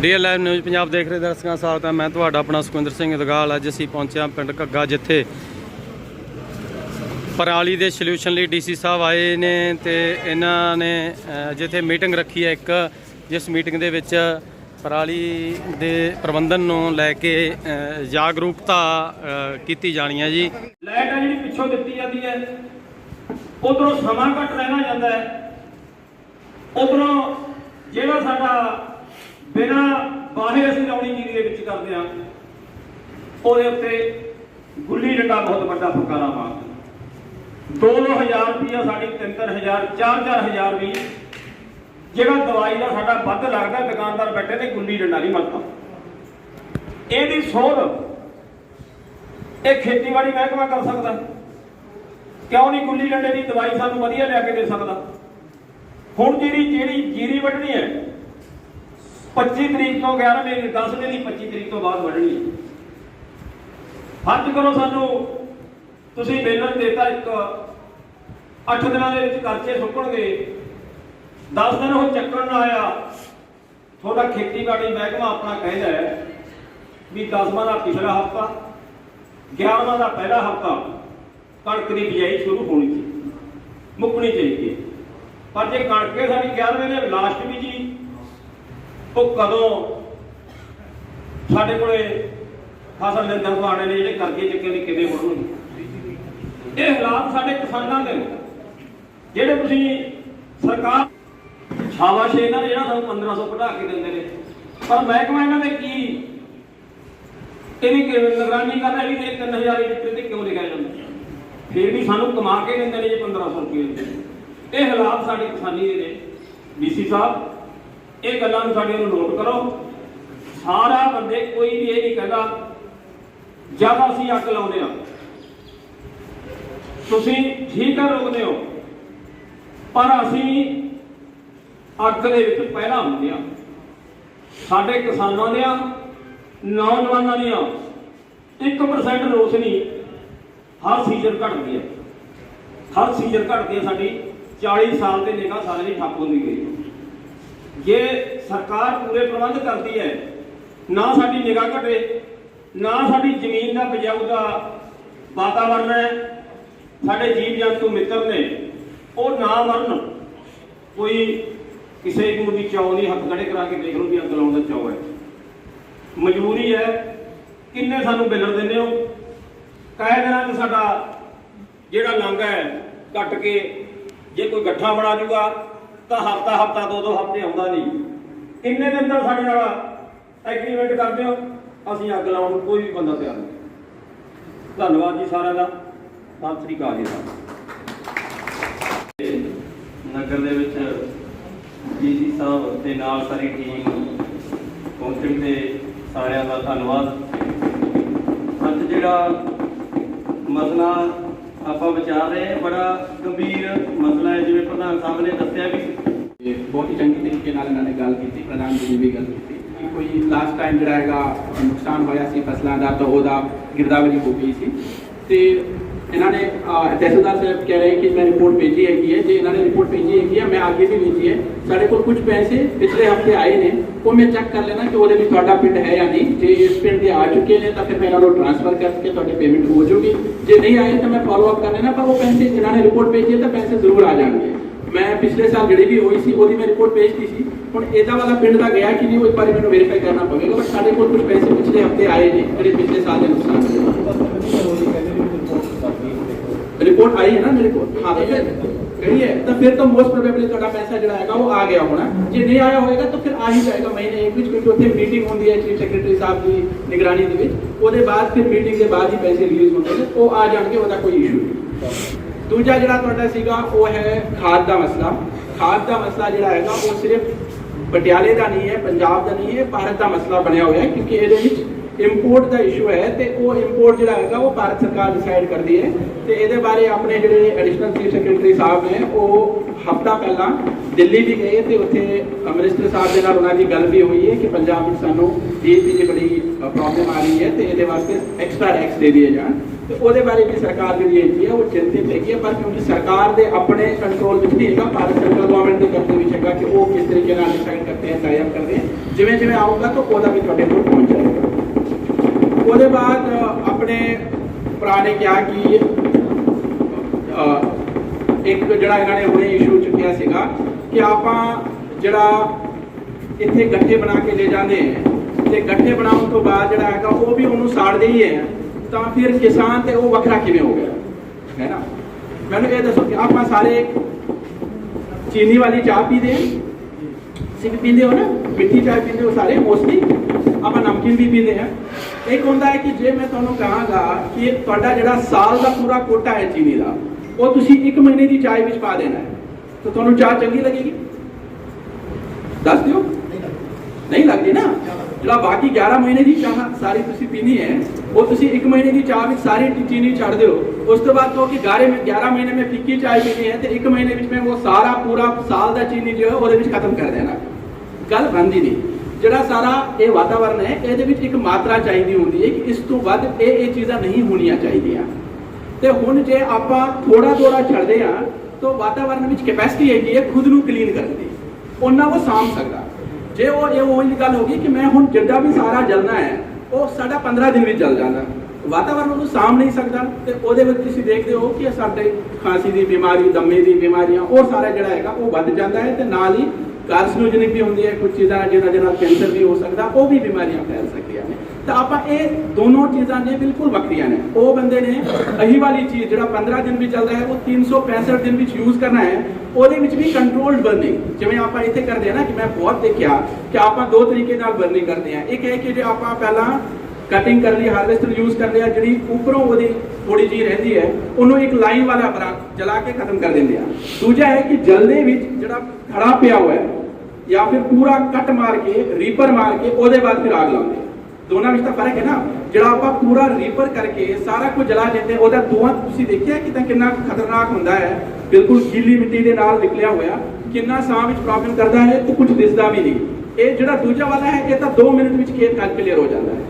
DL live news Punjab ਦੇਖ ਰਹੇ ਦਰਸ਼ਕਾਂ ਦਾ ਸਵਾਗਤ ਮੈਂ ਤੁਹਾਡਾ ਆਪਣਾ ਸੁਖਵਿੰਦਰ ਸਿੰਘ ਦਗਾਲ ਅੱਜ ਅਸੀਂ ਪਹੁੰਚਿਆ ਪਿੰਡ ਘੱਗਾ, ਜਿੱਥੇ ਪਰਾਲੀ ਦੇ ਸੋਲੂਸ਼ਨ ਲਈ ਡੀਸੀ ਸਾਹਿਬ ਆਏ ਨੇ ਤੇ ਇਹਨਾਂ ਨੇ ਜਿੱਥੇ ਮੀਟਿੰਗ ਰੱਖੀ ਹੈ ਇੱਕ, ਜਿਸ ਮੀਟਿੰਗ ਦੇ ਵਿੱਚ ਪਰਾਲੀ ਦੇ ਪ੍ਰਬੰਧਨ ਨੂੰ ਲੈ ਕੇ ਜਾਗਰੂਕਤਾ ਕੀਤੀ ਜਾਣੀ ਹੈ ਜੀ। ਲਾਈਟ ਜਿਹੜੀ ਪਿੱਛੋਂ ਦਿੱਤੀ ਜਾਂਦੀ ਹੈ, ਉਧਰੋਂ ਸਮਾਂ ਘੱਟ ਰਹਿਣਾ ਜਾਂਦਾ ਹੈ। ਉਧਰੋਂ ਜਿਹੜਾ ਸਾਡਾ ਬਿਨਾ ਬਾਹੇ ਅਸੀਂ ਲਾਉਣੀ ਜੀਰੀ ਦੇ ਵਿੱਚ ਕਰਦੇ ਆ ਉਹਦੇ ਉੱਤੇ ਗੁੱਲੀ ਡੰਡਾ ਬਹੁਤ ਵੱਡਾ ਫੁਕਾਰਾ ਮਾਰਦਾ 2-2000 ਰੁਪਇਆ ਸਾਡੀ 3-3000 4-4000 ਵੀ ਜਿਹੜਾ ਦਵਾਈ ਦਾ ਸਾਡਾ ਵੱਧ ਲੱਗਦਾ, ਦੁਕਾਨਦਾਰ ਬੈਠੇ ਤੇ ਗੁੱਲੀ ਡੰਡਾ ਨਹੀਂ ਮਰਦਾ। ਇਹਦੀ ਸੋਧ ਇਹ ਖੇਤੀਬਾੜੀ ਮਹਿਕਮਾ ਕਰ ਸਕਦਾ। ਕਿਉਂ ਨਹੀਂ ਗੁੱਲੀ ਡੰਡੇ ਦੀ ਦਵਾਈ ਸਾਨੂੰ ਵਧੀਆ ਲਿਆ ਕੇ ਦੇ ਸਕਦਾ? ਹੁਣ ਜਿਹੜੀ ਜਿਹੜੀ ਜੀਰੀ ਵੱਢਣੀ ਹੈ 25 ਤਰੀਕ ਤੋਂ 11 ਮਹੀਨੇ 10 ਮਹੀਨੇ ਦੀ 25 ਤਰੀਕ ਤੋਂ ਬਾਅਦ ਵੜਨੀ ਹੈ। ਹੱਥ ਕਰੋ ਸਾਨੂੰ, ਤੁਸੀਂ ਬੇਲਰ ਦੇਤਾ ਇੱਕ 8 ਦਿਨਾਂ ਦੇ ਵਿੱਚ ਕਰਚੇ ਸੁੱਕਣਗੇ 10 ਦਿਨ ਉਹ ਚੱਕਣ ਨਾ ਆਇਆ, ਤੁਹਾਡਾ ਖੇਤੀਬਾੜੀ ਮਹਿਕਮਾ ਆਪਣਾ ਕਹਿੰਦਾ ਹੈ ਵੀ 10ਵਾਂ ਦਾ ਪਿਛਲਾ ਹਫਤਾ 11ਵਾਂ ਦਾ ਪਹਿਲਾ ਹਫਤਾ, ਕਣਕ ਦੀ ਬਿਜਾਈ ਸ਼ੁਰੂ ਹੋਣੀ ਸੀ ਮੁੱਕਣੀ ਚਾਹੀਦੀ ਹੈ। ਪਰ ਜੇ ਕਣਕ ਸਾਡੀ 11ਵੇਂ ਦੇ ਲਾਸਟ ਵੀ ਜੀ ਉਹ ਕਦੋਂ ਸਾਡੇ ਕੋਲੇ ਫਸਲ ਦੇ ਦਰਦ ਆਣੇ ਨੇ ਜਿਹੜੇ ਕਰਜ਼ੇ ਚੱਕੇ ਨੇ ਕਿਵੇਂ ਬਣਨਗੇ ਇਹ ਹਾਲਾਤ ਸਾਡੇ ਕਿਸਾਨਾਂ ਦੇ ਨੇ। ਜਿਹੜੇ ਤੁਸੀਂ ਸਰਕਾਰ ਸ਼ਾਬਾਸ਼ ਇਹਨਾਂ ਨੇ ਜਿਹੜਾ ਸਾਨੂੰ 1500 ਘਟਾ ਕੇ ਦਿੰਦੇ ਨੇ, ਪਰ ਮਹਿਕਮਾ ਇਹਨਾਂ ਦੇ ਕੀ ਇਹਦੀ ਕਿ ਨਿਗਰਾਨੀ ਕਰ ਵੀ ਇਹ 3000 ਲੀਟਰ ਤੇ ਕਿਉਂ ਲਿਖਿਆ ਜਾਂਦਾ? ਫਿਰ ਵੀ ਸਾਨੂੰ ਕਮਾ ਕੇ ਦਿੰਦੇ ਨੇ ਜੇ 1500 ਰੁਪਏ। ਦਿੰਦੇ ਨੇ ਇਹ ਹਾਲਾਤ ਸਾਡੇ ਕਿਸਾਨੀ ਦੇ ਨੇ। ਡੀਸੀ ਸਾਹਿਬ ਇਹ ਗੱਲਾਂ ਨੂੰ ਸਾਡੀਆਂ ਨੂੰ ਨੋਟ ਕਰੋ। ਸਾਰਾ ਬੰਦੇ ਕੋਈ ਵੀ ਇਹ ਨਹੀਂ ਕਹਿੰਦਾ, ਜਦ ਅਸੀਂ ਅੱਗ ਲਾਉਂਦੇ ਆ ਤੁਸੀਂ ਠੀਕ ਹੈ ਰੋਕਦੇ ਹੋ, ਪਰ ਅਸੀਂ ਅੱਗ ਦੇ ਵਿੱਚ ਪਹਿਲਾਂ ਹੁੰਦੇ ਆ ਸਾਡੇ ਕਿਸਾਨਾਂ ਦੀਆਂ, ਨੌਜਵਾਨਾਂ ਦੀਆਂ 1% ਰੋਸ਼ਨੀ ਹਰ ਸੀਜ਼ਨ ਘਟਦੀ ਹੈ। ਹਰ ਸੀਜ਼ਨ ਘਟਦੀ ਹੈ ਸਾਡੀ 40 ਸਾਲ ਦੇ ਨਿਗਾਹ ਸਾਰਿਆਂ ਦੀ ਠੱਪ ਹੁੰਦੀ ਗਈ। ਜੇ ਸਰਕਾਰ ਪੂਰੇ ਪ੍ਰਬੰਧ ਕਰਦੀ ਹੈ, ਨਾ ਸਾਡੀ ਨਿਗਾਹ ਘਟੇ, ਨਾ ਸਾਡੀ ਜ਼ਮੀਨ ਦਾ ਬਜਾਊ ਦਾ ਵਾਤਾਵਰਣ ਹੈ, ਸਾਡੇ ਜੀਵ ਜੰਤੂ ਮਿੱਤਰ ਨੇ, ਉਹ ਨਾ ਮਰਨ, ਕੋਈ ਕਿਸੇ ਨੂੰ ਵੀ ਚਾਉ ਨਹੀਂ ਹੱਥ ਖੜੇ ਕਰਾ ਕੇ ਦੇਖ ਲਓ ਵੀ ਅੱਗ ਲਾਉਣ ਦਾ ਚਾਉ ਹੈ। ਮਜਬੂਰੀ ਹੈ, ਕਿੰਨੇ ਸਾਨੂੰ ਬਿਲਰ ਦਿੰਦੇ ਹੋ? ਕਾਇ ਦਿਨਾਂ ਚ ਸਾਡਾ ਜਿਹੜਾ ਲੰਗ ਹੈ, ਕੱਟ ਕੇ, ਜੇ ਕੋਈ ਗੱਠਾ ਬਣਾ ਜੂਗਾ ਤਾਂ ਹਫਤਾ ਹਫਤਾ ਦੋ ਦੋ ਹਫ਼ਤੇ ਆਉਂਦਾ ਨਹੀਂ। ਕਿੰਨੇ ਦਿਨ ਦਾ ਸਾਡੇ ਨਾਲ ਐਗਰੀਮੈਂਟ ਕਰਦੇ ਹੋ? ਅਸੀਂ ਅੱਗ ਲਾਉਣ ਨੂੰ ਕੋਈ ਵੀ ਬੰਦਾ ਤਿਆਰ ਨਹੀਂ। ਧੰਨਵਾਦ ਜੀ ਸਾਰਿਆਂ ਦਾ। ਸਤਿ ਸ੍ਰੀ ਅਕਾਲ ਜੀ। ਨਗਰ ਦੇ ਵਿੱਚ ਡੀਸੀ ਸਾਹਿਬ ਤੇ ਨਾਲ ਸਾਰੀ ਟੀਮ ਪਹੁੰਚਣ ਤੇ ਸਾਰਿਆਂ ਦਾ ਧੰਨਵਾਦ। ਅੱਜ ਜਿਹੜਾ ਮਸਲਾ ਆਪਾਂ ਵਿਚਾਰ ਰਹੇ ਹਾਂ, ਬੜਾ ਗੰਭੀਰ ਮਸਲਾ ਹੈ, ਜਿਵੇਂ ਪ੍ਰਧਾਨ ਸਾਹਿਬ ਨੇ ਦੱਸਿਆ ਵੀ। ਬਹੁਤ ਹੀ ਚੰਗੇ ਤਰੀਕੇ ਨਾਲ ਇਹਨਾਂ ਨੇ ਗੱਲ ਕੀਤੀ, ਪ੍ਰਧਾਨ ਜੀ ਨੇ ਵੀ ਗੱਲ ਕੀਤੀ ਕਿ ਕੋਈ ਲਾਸਟ ਟਾਈਮ ਜਿਹੜਾ ਹੈਗਾ ਨੁਕਸਾਨ ਹੋਇਆ ਸੀ ਫਸਲਾਂ ਦਾ, ਤਾਂ ਉਹਦਾ ਗਿਰਦਾਵਰੀ ਹੋ ਗਈ ਸੀ। ਤੇ ਇਹਨਾਂ ਨੇ ਅਹ, ਤਹਿਸੀਲਦਾਰ ਸਾਹਿਬ ਕਹਿ ਰਹੇ ਕਿ ਮੈਂ ਰਿਪੋਰਟ ਭੇਜੀ ਹੈਗੀ ਹੈ। ਜੇ ਇਹਨਾਂ ਨੇ ਰਿਪੋਰਟ ਭੇਜੀ ਹੈਗੀ ਹੈ ਮੈਂ ਅੱਗੇ ਵੀ ਭੇਜੀ ਹੈ। ਸਾਡੇ ਕੋਲ ਕੁਝ ਪੈਸੇ ਪਿਛਲੇ ਹਫ਼ਤੇ ਆਏ ਨੇ ਉਹ ਮੈਂ ਚੈੱਕ ਕਰ ਲੈਣਾ ਕਿ ਉਹਦੇ ਵਿੱਚ ਤੁਹਾਡਾ ਪਿੰਡ ਹੈ ਜਾਂ ਨਹੀਂ। ਜੇ ਇਸ ਪਿੰਡ ਦੇ ਆ ਚੁੱਕੇ ਨੇ ਤਾਂ ਫਿਰ ਮੈਂ ਇਹਨਾਂ ਨੂੰ ਟ੍ਰਾਂਸਫਰ ਕਰਕੇ ਤੁਹਾਡੀ ਪੇਮੈਂਟ ਹੋ ਜਾਊਗੀ। ਜੇ ਨਹੀਂ ਆਏ ਤਾਂ ਮੈਂ ਫਾਲੋ ਅਪ ਕਰ ਲੈਣਾ ਪਰ ਉਹ ਪੈਸੇ ਜਿਨ੍ਹਾਂ ਨੇ ਰਿਪੋਰਟ ਭੇਜੀ ਹੈ ਤਾਂ ਪੈਸੇ ਜ਼ਰੂਰ ਆ ਜਾਣਗੇ। ਮੈਂ ਪਿਛਲੇ ਸਾਲ ਜਿਹੜੀ ਵੀ ਹੋਈ ਸੀ ਉਹਦੀ ਮੈਂ ਰਿਪੋਰਟ ਭੇਜਤੀ ਸੀ। ਹੁਣ ਇਹਦਾ ਵਾਲਾ ਪਿੰਡ ਦਾ ਗਿਆ ਕਿ ਨਹੀਂ ਉਹ ਇੱਕ ਵਾਰੀ ਮੈਨੂੰ ਵੈਰੀਫਾਈ ਕਰਨਾ ਪਵੇਗਾ ਪਰ ਸਾਡੇ ਕੋਲ ਕੁਝ ਪੈਸੇ ਪਿਛਲੇ ਹਫ਼ਤੇ ਆਏ ਨੇ ਜਿਹੜੇ ਪਿਛਲੇ ਸਾਲ ਦੇ ਨੁਕਸਾਨ ਦੇ ਰਿਪੋਰਟ ਆਈ ਹੈ ਨਾ ਮੇਰੇ ਕੋਲ? ਹਾਂ ਤਾਂ ਫਿਰ ਕਹੀ ਹੈ। ਤਾਂ ਫਿਰ ਤਾਂ ਮੋਸਟ ਪ੍ਰੋਬੇਬਲੀ ਤੁਹਾਡਾ ਪੈਸਾ ਜਿਹੜਾ ਹੈਗਾ ਉਹ ਆ ਗਿਆ ਹੋਣਾ। ਜੇ ਨਹੀਂ ਆਇਆ ਹੋਏਗਾ ਤਾਂ ਫਿਰ ਆ ਹੀ ਜਾਏਗਾ ਮਹੀਨੇ ਇੱਕ ਵਿੱਚ ਕਿਉਂਕਿ ਉੱਥੇ ਮੀਟਿੰਗ ਹੁੰਦੀ ਹੈ ਚੀਫ ਸੈਕਟਰੀ ਸਾਹਿਬ ਦੀ ਨਿਗਰਾਨੀ ਦੇ ਵਿੱਚ। ਉਹਦੇ ਬਾਅਦ ਫਿਰ ਮੀਟਿੰਗ ਦੇ ਬਾਅਦ ਹੀ ਪੈਸੇ ਰਿਲੀਜ਼ ਹੁੰਦੇ ਨੇ। ਉਹ ਆ ਜਾਣਗੇ ਉਹਦਾ ਕੋਈ ਇਸ਼ੂ ਨਹੀਂ। ਦੂਜਾ ਜਿਹੜਾ ਤੁਹਾਡਾ ਸੀਗਾ ਉਹ ਹੈ ਖਾਦ ਦਾ ਮਸਲਾ। ਖਾਦ ਦਾ ਮਸਲਾ ਜਿਹੜਾ ਹੈਗਾ ਉਹ ਸਿਰਫ ਪਟਿਆਲੇ ਦਾ ਨਹੀਂ ਹੈ ਪੰਜਾਬ ਦਾ ਨਹੀਂ ਹੈ ਭਾਰਤ ਦਾ ਮਸਲਾ ਬਣਿਆ ਹੋਇਆ ਹੈ ਕਿਉਂਕਿ ਇਹਦੇ ਵਿੱਚ ਇੰਪੋਰਟ ਦਾ ਇਸ਼ੂ ਹੈ ਤੇ ਉਹ ਇੰਪੋਰਟ ਜਿਹੜਾ ਹੈਗਾ ਉਹ ਭਾਰਤ ਸਰਕਾਰ ਡਿਸਾਈਡ ਕਰਦੀ ਹੈ ਤੇ ਇਹਦੇ ਬਾਰੇ ਆਪਣੇ ਜਿਹੜੇ ਐਡੀਸ਼ਨਲ ਚੀਫ ਸੈਕਟਰੀ ਸਾਹਿਬ ਨੇ, ਉਹ ਹਫਤਾ ਪਹਿਲਾਂ ਦਿੱਲੀ ਵੀ ਗਏ ਤੇ ਉੱਥੇ ਮਿਨਿਸਟਰ ਸਾਹਿਬ ਦੇ ਨਾਲ ਉਹਨਾਂ ਦੀ ਗੱਲ ਵੀ ਹੋਈ ਹੈ ਕਿ ਪੰਜਾਬ ਵਿੱਚ ਸਾਨੂੰ ਜੀਐਸਟੀ ਦੀ ਬੜੀ ਪ੍ਰੋਬਲਮ ਆ ਰਹੀ ਹੈ ਤੇ ਇਹਦੇ ਵਾਸਤੇ ਐਕਸਟਰਾ ਟੈਕਸ ਦੇ ਦਿਏ ਜਾਣ। ਤੇ ਉਹਦੇ ਬਾਰੇ ਵੀ ਸਰਕਾਰ ਜਿਹੜੀ ਹੈਗੀ ਹੈ ਉਹ ਚਿੰਤਿਤ ਹੈਗੀ ਹੈ ਪਰ ਕਿਉਂਕਿ ਸਰਕਾਰ ਦੇ ਆਪਣੇ ਕੰਟਰੋਲ ਵਿੱਚ ਨਹੀਂ ਹੈਗਾ, ਭਾਰਤ ਸੈਂਟਰਲ ਗਵਰਨਮੈਂਟ ਦੇ ਕੰਟਰੋਲ ਵਿੱਚ ਹੈਗਾ ਕਿ ਉਹ ਕਿਸ ਤਰੀਕੇ ਨਾਲ ਡਿਸਾਈਡ ਕਰਦੇ ਹੈ ਟਾਈ ਕਰਦੇ ਜਿਵੇਂ ਜਿਵੇਂ ਆਊਗਾ ਤਾਂ ਉਹਦਾ ਵੀ ਤੁਹਾਡੇ ਕੋਲ ਪਹੁੰਚ ਜਾਏਗਾ। ਉਹਦੇ ਬਾਅਦ ਆਪਣੇ ਭਰਾ ਨੇ ਕਿਹਾ ਕਿ ਇੱਕ ਜਿਹੜਾ ਇਹਨਾਂ ਨੇ ਹੁਣੇ ਇਸ਼ੂ ਚੁੱਕਿਆ ਸੀਗਾ ਕਿ ਆਪਾਂ ਜਿਹੜਾ ਇੱਥੇ ਗੱਠੇ ਬਣਾ ਕੇ ਲੈ ਜਾਂਦੇ ਹੈ ਤੇ ਗੱਠੇ ਬਣਾਉਣ ਤੋਂ ਬਾਅਦ ਜਿਹੜਾ ਹੈਗਾ ਉਹ ਵੀ ਉਹਨੂੰ ਸਾੜਦੇ ਹੀ ਹੈ, ਤਾਂ ਫਿਰ ਕਿਸਾਨ ਤੇ ਉਹ ਵੱਖਰਾ ਕਿਵੇਂ ਹੋ ਗਿਆ? ਹੈ ਨਾ? ਮੈਨੂੰ ਇਹ ਦੱਸੋ ਕਿ ਆਪਾਂ ਸਾਰੇ ਚੀਨੀ ਵਾਲੀ ਚਾਹ ਪੀਦੇ ਹਾਂ ਸਿੱਖ ਪੀਂਦੇ ਹੋ ਨਾ? ਮਿੱਠੀ ਚਾਹ ਪੀਂਦੇ ਹੋ ਸਾਰੇ? ਮੋਸਟਲੀ ਆਪਾਂ ਨਮਕੀਨ ਵੀ ਪੀਂਦੇ ਹਾਂ ਇੱਕ ਹੁੰਦਾ ਹੈ ਕਿ ਜੇ ਮੈਂ ਤੁਹਾਨੂੰ ਕਹਾਂਗਾ ਕਿ ਤੁਹਾਡਾ ਜਿਹੜਾ ਸਾਲ ਦਾ ਪੂਰਾ ਕੋਟਾ ਹੈ ਚੀਨੀ ਦਾ, ਉਹ ਤੁਸੀਂ 1 ਮਹੀਨੇ ਦੀ ਚਾਹ ਵਿੱਚ ਪਾ ਦੇਣਾ ਹੈ। ਤਾਂ ਤੁਹਾਨੂੰ ਚਾਹ ਚੰਗੀ ਲੱਗੇਗੀ? ਦੱਸ ਦਿਓ। ਨਹੀਂ ਲੱਗਦੀ ਨਾ। ਜਿਹੜਾ ਬਾਕੀ 11 ਮਹੀਨੇ ਦੀ ਚਾਹ ਸਾਰੀ ਤੁਸੀਂ ਪੀਣੀ ਹੈ, ਉਹ ਤੁਸੀਂ 1 ਮਹੀਨੇ ਦੀ ਚਾਹ ਵਿੱਚ ਸਾਰੀ ਚੀਨੀ ਛੱਡ ਦਿਓ। ਉਸ ਤੋਂ ਬਾਅਦ ਕਹੋ ਕਿ 11 ਮਹੀਨੇ ਮੈਂ ਫਿੱਕੀ ਚਾਹ ਪੀਣੀ ਹੈ ਤੇ 1 ਮਹੀਨੇ ਵਿੱਚ ਮੈਂ ਉਹ ਸਾਰਾ ਪੂਰਾ ਸਾਲ ਦਾ ਚੀਨੀ ਜੋ ਹੈ ਉਹਦੇ ਵਿੱਚ ਖਤਮ ਕਰ ਦੇਣਾ। ਗੱਲ ਬੰਦੀ ਨਹੀਂ। ਜਿਹੜਾ ਸਾਰਾ ਇਹ ਵਾਤਾਵਰਣ ਹੈ, ਇਹਦੇ ਵਿੱਚ ਇੱਕ ਮਾਤਰਾ ਚਾਹੀਦੀ ਹੁੰਦੀ ਹੈ ਕਿ ਇਸ ਤੋਂ ਵੱਧ ਇਹ ਇਹ ਚੀਜ਼ਾਂ ਨਹੀਂ ਹੋਣੀਆਂ ਚਾਹੀਦੀਆਂ। ਤੇ ਹੁਣ ਜੇ ਆਪਾਂ ਥੋੜਾ ਥੋੜਾ ਛੱਡਦੇ ਆ ਤਾਂ ਵਾਤਾਵਰਣ ਵਿੱਚ ਕੈਪੈਸਿਟੀ ਹੈਗੀ ਹੈ ਖੁਦ ਨੂੰ ਕਲੀਨ ਕਰਨ ਦੀ। ਉਹਨਾਂ ਉਹ ਸਾਂਭ ਸਕਦਾ। ਜੇ ਉਹ ਇਹ ਉਹੀ ਗੱਲ ਹੋ ਗਈ ਕਿ ਮੈਂ ਹੁਣ ਜਿੱਦਾਂ ਵੀ ਸਾਰਾ ਜਲਣਾ ਹੈ, ਉਹ ਸਾਡਾ 15 ਦਿਨ ਵਿੱਚ ਜਲ ਜਾਂਦਾ। ਵਾਤਾਵਰਣ ਉਹਨੂੰ ਸਾਂਭ ਨਹੀਂ ਸਕਦਾ ਤੇ ਉਹਦੇ ਵਿੱਚ ਤੁਸੀਂ ਦੇਖਦੇ ਹੋ ਕਿ ਸਾਡੇ ਖਾਂਸੀ ਦੀ ਬਿਮਾਰੀ, ਦਮੇ ਦੀ ਬਿਮਾਰੀਆਂ, ਉਹ ਸਾਰਾ ਜਿਹੜਾ ਹੈਗਾ ਉਹ ਵੱਧ ਜਾਂਦਾ ਹੈ ਤੇ ਨਾਲ ਹੀ ਕਾਰਸੀਨੋਜਨਿਕ ਵੀ ਹੁੰਦੀ ਹੈ ਕੁਝ ਚੀਜ਼ਾਂ ਜਿਹਨਾਂ ਦੇ ਨਾਲ ਕੈਂਸਰ ਵੀ ਹੋ ਸਕਦਾ, ਉਹ ਵੀ ਬਿਮਾਰੀਆਂ ਫੈਲ ਸਕਦੀਆਂ ਨੇ। ਤਾਂ ਆਪਾਂ ਇਹ ਦੋਨੋਂ ਚੀਜ਼ਾਂ ਨੇ ਬਿਲਕੁਲ ਵੱਖਰੀਆਂ ਨੇ। ਉਹ ਬੰਦੇ ਨੇ ਅਹੀ ਵਾਲੀ ਚੀਜ਼ ਜਿਹੜਾ 15 ਦਿਨ ਵੀ ਚੱਲਦਾ ਹੈ, ਉਹ 365 ਦਿਨ ਵਿੱਚ ਯੂਜ਼ ਕਰਨਾ ਹੈ, ਉਹਦੇ ਵਿੱਚ ਵੀ ਕੰਟਰੋਲਡ ਬਰਨਿੰਗ ਜਿਵੇਂ ਆਪਾਂ ਇੱਥੇ ਕਰਦੇ ਆ ਨਾ ਕਿ ਮੈਂ ਬਹੁਤ ਦੇਖਿਆ ਕਿ ਆਪਾਂ ਦੋ ਤਰੀਕੇ ਨਾਲ ਬਰਨਿੰਗ ਕਰਦੇ ਆ ਇੱਕ ਹੈ ਕਿ ਜੇ ਆਪਾਂ ਪਹਿਲਾਂ ਕਟਿੰਗ ਕਰ ਲਈ ਹਾਰਵੈਸਟਰ ਯੂਜ਼ ਕਰਦੇ ਆ ਜਿਹੜੀ ਉੱਪਰੋਂ ਉਹਦੀ ਥੋੜੀ ਜਿਹੀ ਰਹਿੰਦੀ ਹੈ, ਉਹਨੂੰ ਇੱਕ ਲਾਈਨ ਵਾਲਾ ਬਰਾ ਜਲਾ ਕੇ ਖਤਮ ਕਰ ਦਿੰਦੇ ਆ ਦੂਜਾ ਹੈ ਕਿ ਜਲਦੇ ਵਿੱਚ ਜਿਹੜਾ ਖੜਾ ਪਿਆ ਹੋਇਆ ਹੈ ਜਾਂ ਫਿਰ ਪੂਰਾ ਕੱਟ ਮਾਰ ਕੇ ਰੀਪਰ ਮਾਰ ਕੇ, ਉਹਦੇ ਬਾਅਦ ਫਿਰ ਆਗ ਲਾਉਂਦੇ ਦੋਨਾਂ ਵਿੱਚ ਤਾਂ ਫ਼ਰਕ ਹੈ ਨਾ? ਜਿਹੜਾ ਆਪਾਂ ਪੂਰਾ ਰੀਪਰ ਕਰਕੇ ਸਾਰਾ ਕੁਝ ਜਲਾ ਦਿੰਦੇ ਉਹਦਾ ਧੂਆਂ ਤੁਸੀਂ ਦੇਖਿਆ ਕਿ ਕਿੰਨਾ ਖਤਰਨਾਕ ਹੁੰਦਾ ਹੈ? ਬਿਲਕੁਲ ਗੀਲੀ ਮਿੱਟੀ ਦੇ ਨਾਲ ਨਿਕਲਿਆ ਹੋਇਆ। ਕਿੰਨਾ ਸਾਹ ਵਿੱਚ ਪ੍ਰੋਬਲਮ ਕਰਦਾ ਹੈ ਤੇ ਕੁਝ ਦਿਸਦਾ ਵੀ ਨਹੀਂ। ਇਹ ਜਿਹੜਾ ਦੂਜਾ ਵਾਲਾ ਹੈ, ਇਹ ਤਾਂ 2 ਮਿੰਟ ਵਿੱਚ ਖੇਤ ਕੱਟ ਕਲੀਅਰ ਹੋ ਜਾਂਦਾ ਹੈ।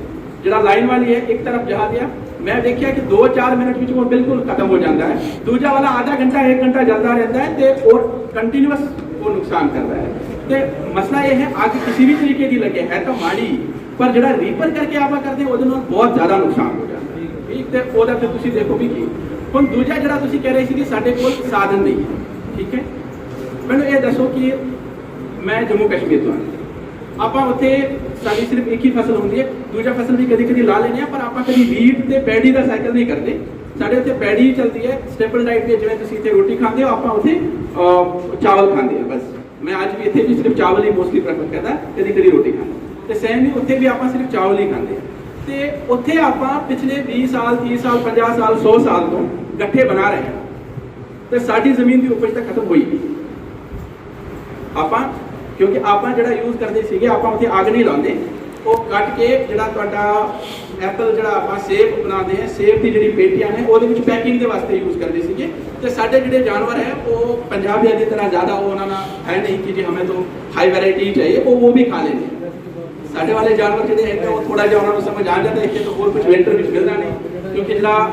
ਜਿਹੜਾ ਲਾਈਨ ਵਾਲੀ ਹੈ, ਇੱਕ ਤਰਫ ਜਹਾ ਦਿਆ। ਮੈਂ ਦੇਖਿਆ ਕਿ 2-4 ਮਿੰਟ ਵਿੱਚ ਉਹ ਬਿਲਕੁਲ ਖਤਮ ਹੋ ਜਾਂਦਾ ਹੈ। ਦੂਜਾ ਵਾਲਾ ਆਧਾ ਘੰਟਾ 1 ਘੰਟਾ ਚੱਲਦਾ ਰਹਿੰਦਾ ਹੈ ਤੇ ਉਹ ਕੰਟੀਨਿਊਸ ਉਹ ਨੁਕਸਾਨ ਕਰਦਾ ਹੈ। ਤੇ ਮਸਲਾ ਇਹ ਹੈ, ਅੱਗ ਕਿਸੇ ਵੀ ਤਰੀਕੇ ਦੀ ਲੱਗੇ, ਹੈ ਤਾਂ ਮਾੜੀ, ਪਰ ਜਿਹੜਾ ਰੀਪਰ ਕਰਕੇ ਆਪਾਂ ਕਰਦੇ ਉਹਦੇ ਨਾਲ ਬਹੁਤ ਜ਼ਿਆਦਾ ਨੁਕਸਾਨ ਹੋ ਜਾਂਦਾ ਠੀਕ, ਤੇ ਉਹਦਾ ਫਿਰ ਤੁਸੀਂ ਦੇਖੋ ਵੀ ਕੀ। ਹੁਣ ਦੂਜਾ ਜਿਹੜਾ ਤੁਸੀਂ ਕਹਿ ਰਹੇ ਸੀ ਕਿ ਸਾਡੇ ਕੋਲ ਸਾਧਨ ਨਹੀਂ ਹੈ, ਠੀਕ ਹੈ? ਮੈਨੂੰ ਇਹ ਦੱਸੋ ਕਿ ਮੈਂ ਜੰਮੂ ਕਸ਼ਮੀਰ ਤੋਂ ਹਾਂ। ਆਪਾਂ ਉੱਥੇ ਸਾਡੀ ਸਿਰਫ ਇੱਕ ਹੀ ਫਸਲ ਹੁੰਦੀ ਹੈ, ਦੂਜਾ ਫਸਲ ਵੀ ਕਦੀ ਕਦੀ ਲਾ ਲੈਂਦੇ ਆ ਪਰ ਆਪਾਂ ਕਦੀ ਵੀਟ ਤੇ ਪੈੜੀ ਦਾ ਸਾਈਕਲ ਨਹੀਂ ਕਰਦੇ। ਸਾਡੇ ਉੱਥੇ ਪੈੜੀ ਹੀ ਚੱਲਦੀ ਹੈ ਸਟੇਪਲ ਡਾਈਟ ਤੇ ਜਿਵੇਂ ਤੁਸੀਂ ਇੱਥੇ ਰੋਟੀ ਖਾਂਦੇ ਹੋ, ਆਪਾਂ ਉੱਥੇ ਚਾਵਲ ਖਾਂਦੇ ਆ ਬਸ। ਮੈਂ ਅੱਜ ਵੀ ਇੱਥੇ ਵੀ ਸਿਰਫ ਚਾਵਲ ਹੀ ਮੋਸਟਲੀ ਪ੍ਰੈਫਰ ਕਰਦਾ, ਕਦੀ ਕਦੀ ਰੋਟੀ ਖਾਂਦਾ। ਤੇ ਸੇਮ ਹੀ ਉੱਥੇ ਵੀ ਆਪਾਂ ਸਿਰਫ ਚਾਵਲ ਹੀ ਖਾਂਦੇ ਆ ਤੇ ਉੱਥੇ ਆਪਾਂ ਪਿਛਲੇ 20 ਸਾਲ 30 ਸਾਲ 50 ਸਾਲ 100 ਸਾਲ ਤੋਂ ਗੱਠੇ ਬਣਾ ਰਹੇ ਹਾਂ। ਤੇ ਸਾਡੀ ਜ਼ਮੀਨ ਦੀ ਉਪਜ ਤਾਂ ਖਤਮ ਹੋਈ ਆਪਾਂ, ਕਿਉਂਕਿ ਆਪਾਂ ਜਿਹੜਾ ਯੂਜ਼ ਕਰਦੇ ਸੀਗੇ, ਆਪਾਂ ਉੱਥੇ ਅੱਗ ਨਹੀਂ ਲਾਉਂਦੇ। ਉਹ ਕੱਟ ਕੇ ਜਿਹੜਾ ਤੁਹਾਡਾ ਐਪਲ ਜਿਹੜਾ ਆਪਾਂ ਸੇਬ ਬਣਾਉਂਦੇ ਆ ਸੇਬ ਦੀ ਜਿਹੜੀ ਪੇਟੀਆਂ ਨੇ, ਉਹਦੇ ਵਿੱਚ ਪੈਕਿੰਗ ਦੇ ਵਾਸਤੇ ਯੂਜ਼ ਕਰਦੇ ਸੀਗੇ। ਤੇ ਸਾਡੇ ਜਿਹੜੇ ਜਾਨਵਰ ਹੈ, ਉਹ ਪੰਜਾਬੀਆਂ ਦੀ ਤਰ੍ਹਾਂ ਜ਼ਿਆਦਾ ਉਹ ਉਹਨਾਂ ਨਾਲ ਹੈ ਨਹੀਂ ਕਿ ਜੇ ਹਮੇ ਤੋਂ ਹਾਈ ਵੈਰਾਈਟੀ ਚਾਹੀਏ, ਉਹ ਉਹ ਵੀ ਖਾ ਲੈਂਦੇ ਸਾਡੇ ਵਾਲੇ ਜਾਨਵਰ ਜਿਹੜੇ ਹੈ ਉਹ ਥੋੜਾ ਜਿਹਾ ਉਹਨਾਂ ਨੂੰ ਸਮਝ ਆ ਜਾਂਦਾ ਹੈ ਕਿ ਹੋਰ ਕੁਝ ਵਿੰਟਰ ਵਿੱਚ ਮਿਲਦਾ ਨਹੀਂ, ਕਿਉਂਕਿ ਜਿਹੜਾ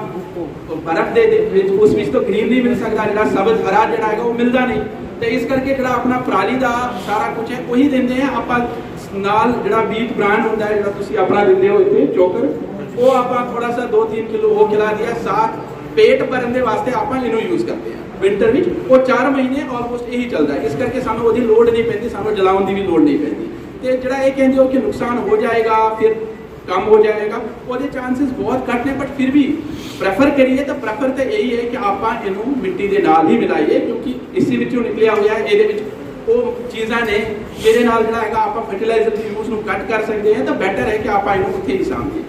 ਬਰਫ਼ ਦੇ ਵਿੱਚ, ਉਸ ਵਿੱਚ ਤਾਂ ਗ੍ਰੀਨ ਨਹੀਂ ਮਿਲ ਸਕਦਾ, ਜਿਹੜਾ ਸਬਜ਼ ਹਰਾ ਜਿਹੜਾ ਹੈਗਾ, ਉਹ ਮਿਲਦਾ ਨਹੀਂ। ਤੇ ਇਸ ਕਰਕੇ ਜਿਹੜਾ ਆਪਣਾ ਪ੍ਰਾਲੀ ਦਾ ਸਾਰਾ ਕੁਝ ਹੈ, ਉਹੀ ਦਿੰਦੇ ਆ। ਆਪਾਂ ਨਾਲ ਜਿਹੜਾ ਵੀਟ ਬ੍ਰਾਂਡ ਹੁੰਦਾ ਹੈ, ਜਿਹੜਾ ਤੁਸੀਂ ਆਪਣਾ ਦਿੰਦੇ ਹੋ ਇੱਥੇ, ਚੋਕਰ, ਉਹ ਆਪਾਂ ਥੋੜਾ ਸਾ 2-3 ਕਿਲੋ ਉਹ ਖਿਲਾ ਦਿਆ ਸਾਥ ਪੇਟ ਭਰਨ ਦੇ ਵਾਸਤੇ ਆਪਾਂ ਇਹਨੂੰ ਯੂਜ਼ ਕਰਦੇ ਆ ਵਿੰਟਰ ਵਿੱਚ ਉਹ 4 ਮਹੀਨੇ ਆਲਮੋਸਟ ਇਹੀ ਚੱਲਦਾ ਇਸ ਕਰਕੇ ਸਾਨੂੰ ਉਹਦੀ ਲੋੜ ਨਹੀਂ ਪੈਂਦੀ, ਸਾਨੂੰ ਜਲਾਉਣ ਦੀ ਵੀ ਲੋੜ ਨਹੀਂ ਪੈਂਦੀ। ਤੇ ਜਿਹੜਾ ਇਹ ਕਹਿੰਦੇ ਹੋ ਕਿ ਨੁਕਸਾਨ ਹੋ ਜਾਏਗਾ, ਫਿਰ ਕੰਮ ਹੋ ਜਾਏਗਾ, ਉਹਦੇ ਚਾਂਸਸ ਬਹੁਤ ਘੱਟ ਨੇ ਬਟ ਫਿਰ ਵੀ ਪ੍ਰੈਫਰ ਕਰੀਏ ਤਾਂ ਪ੍ਰੈਫਰ ਤਾਂ ਇਹੀ ਹੈ ਕਿ ਆਪਾਂ ਇਹਨੂੰ ਮਿੱਟੀ ਦੇ ਨਾਲ ਹੀ ਮਿਲਾਈਏ, ਕਿਉਂਕਿ ਇਸੇ ਵਿੱਚੋਂ ਨਿਕਲਿਆ ਹੋਇਆ ਇਹਦੇ ਵਿੱਚ ਉਹ ਚੀਜ਼ਾਂ ਨੇ ਜਿਹਦੇ ਨਾਲ ਜਿਹੜਾ ਹੈਗਾ ਆਪਾਂ ਫਰਟੀਲਾਈਜ਼ਰ ਦੀ ਯੂਜ਼ ਨੂੰ ਕੱਟ ਕਰ ਸਕਦੇ ਹਾਂ, ਤਾਂ ਬੈਟਰ ਹੈ ਕਿ ਆਪਾਂ ਇਹਨੂੰ ਉੱਥੇ ਹੀ ਸਾਂਭੀਏ।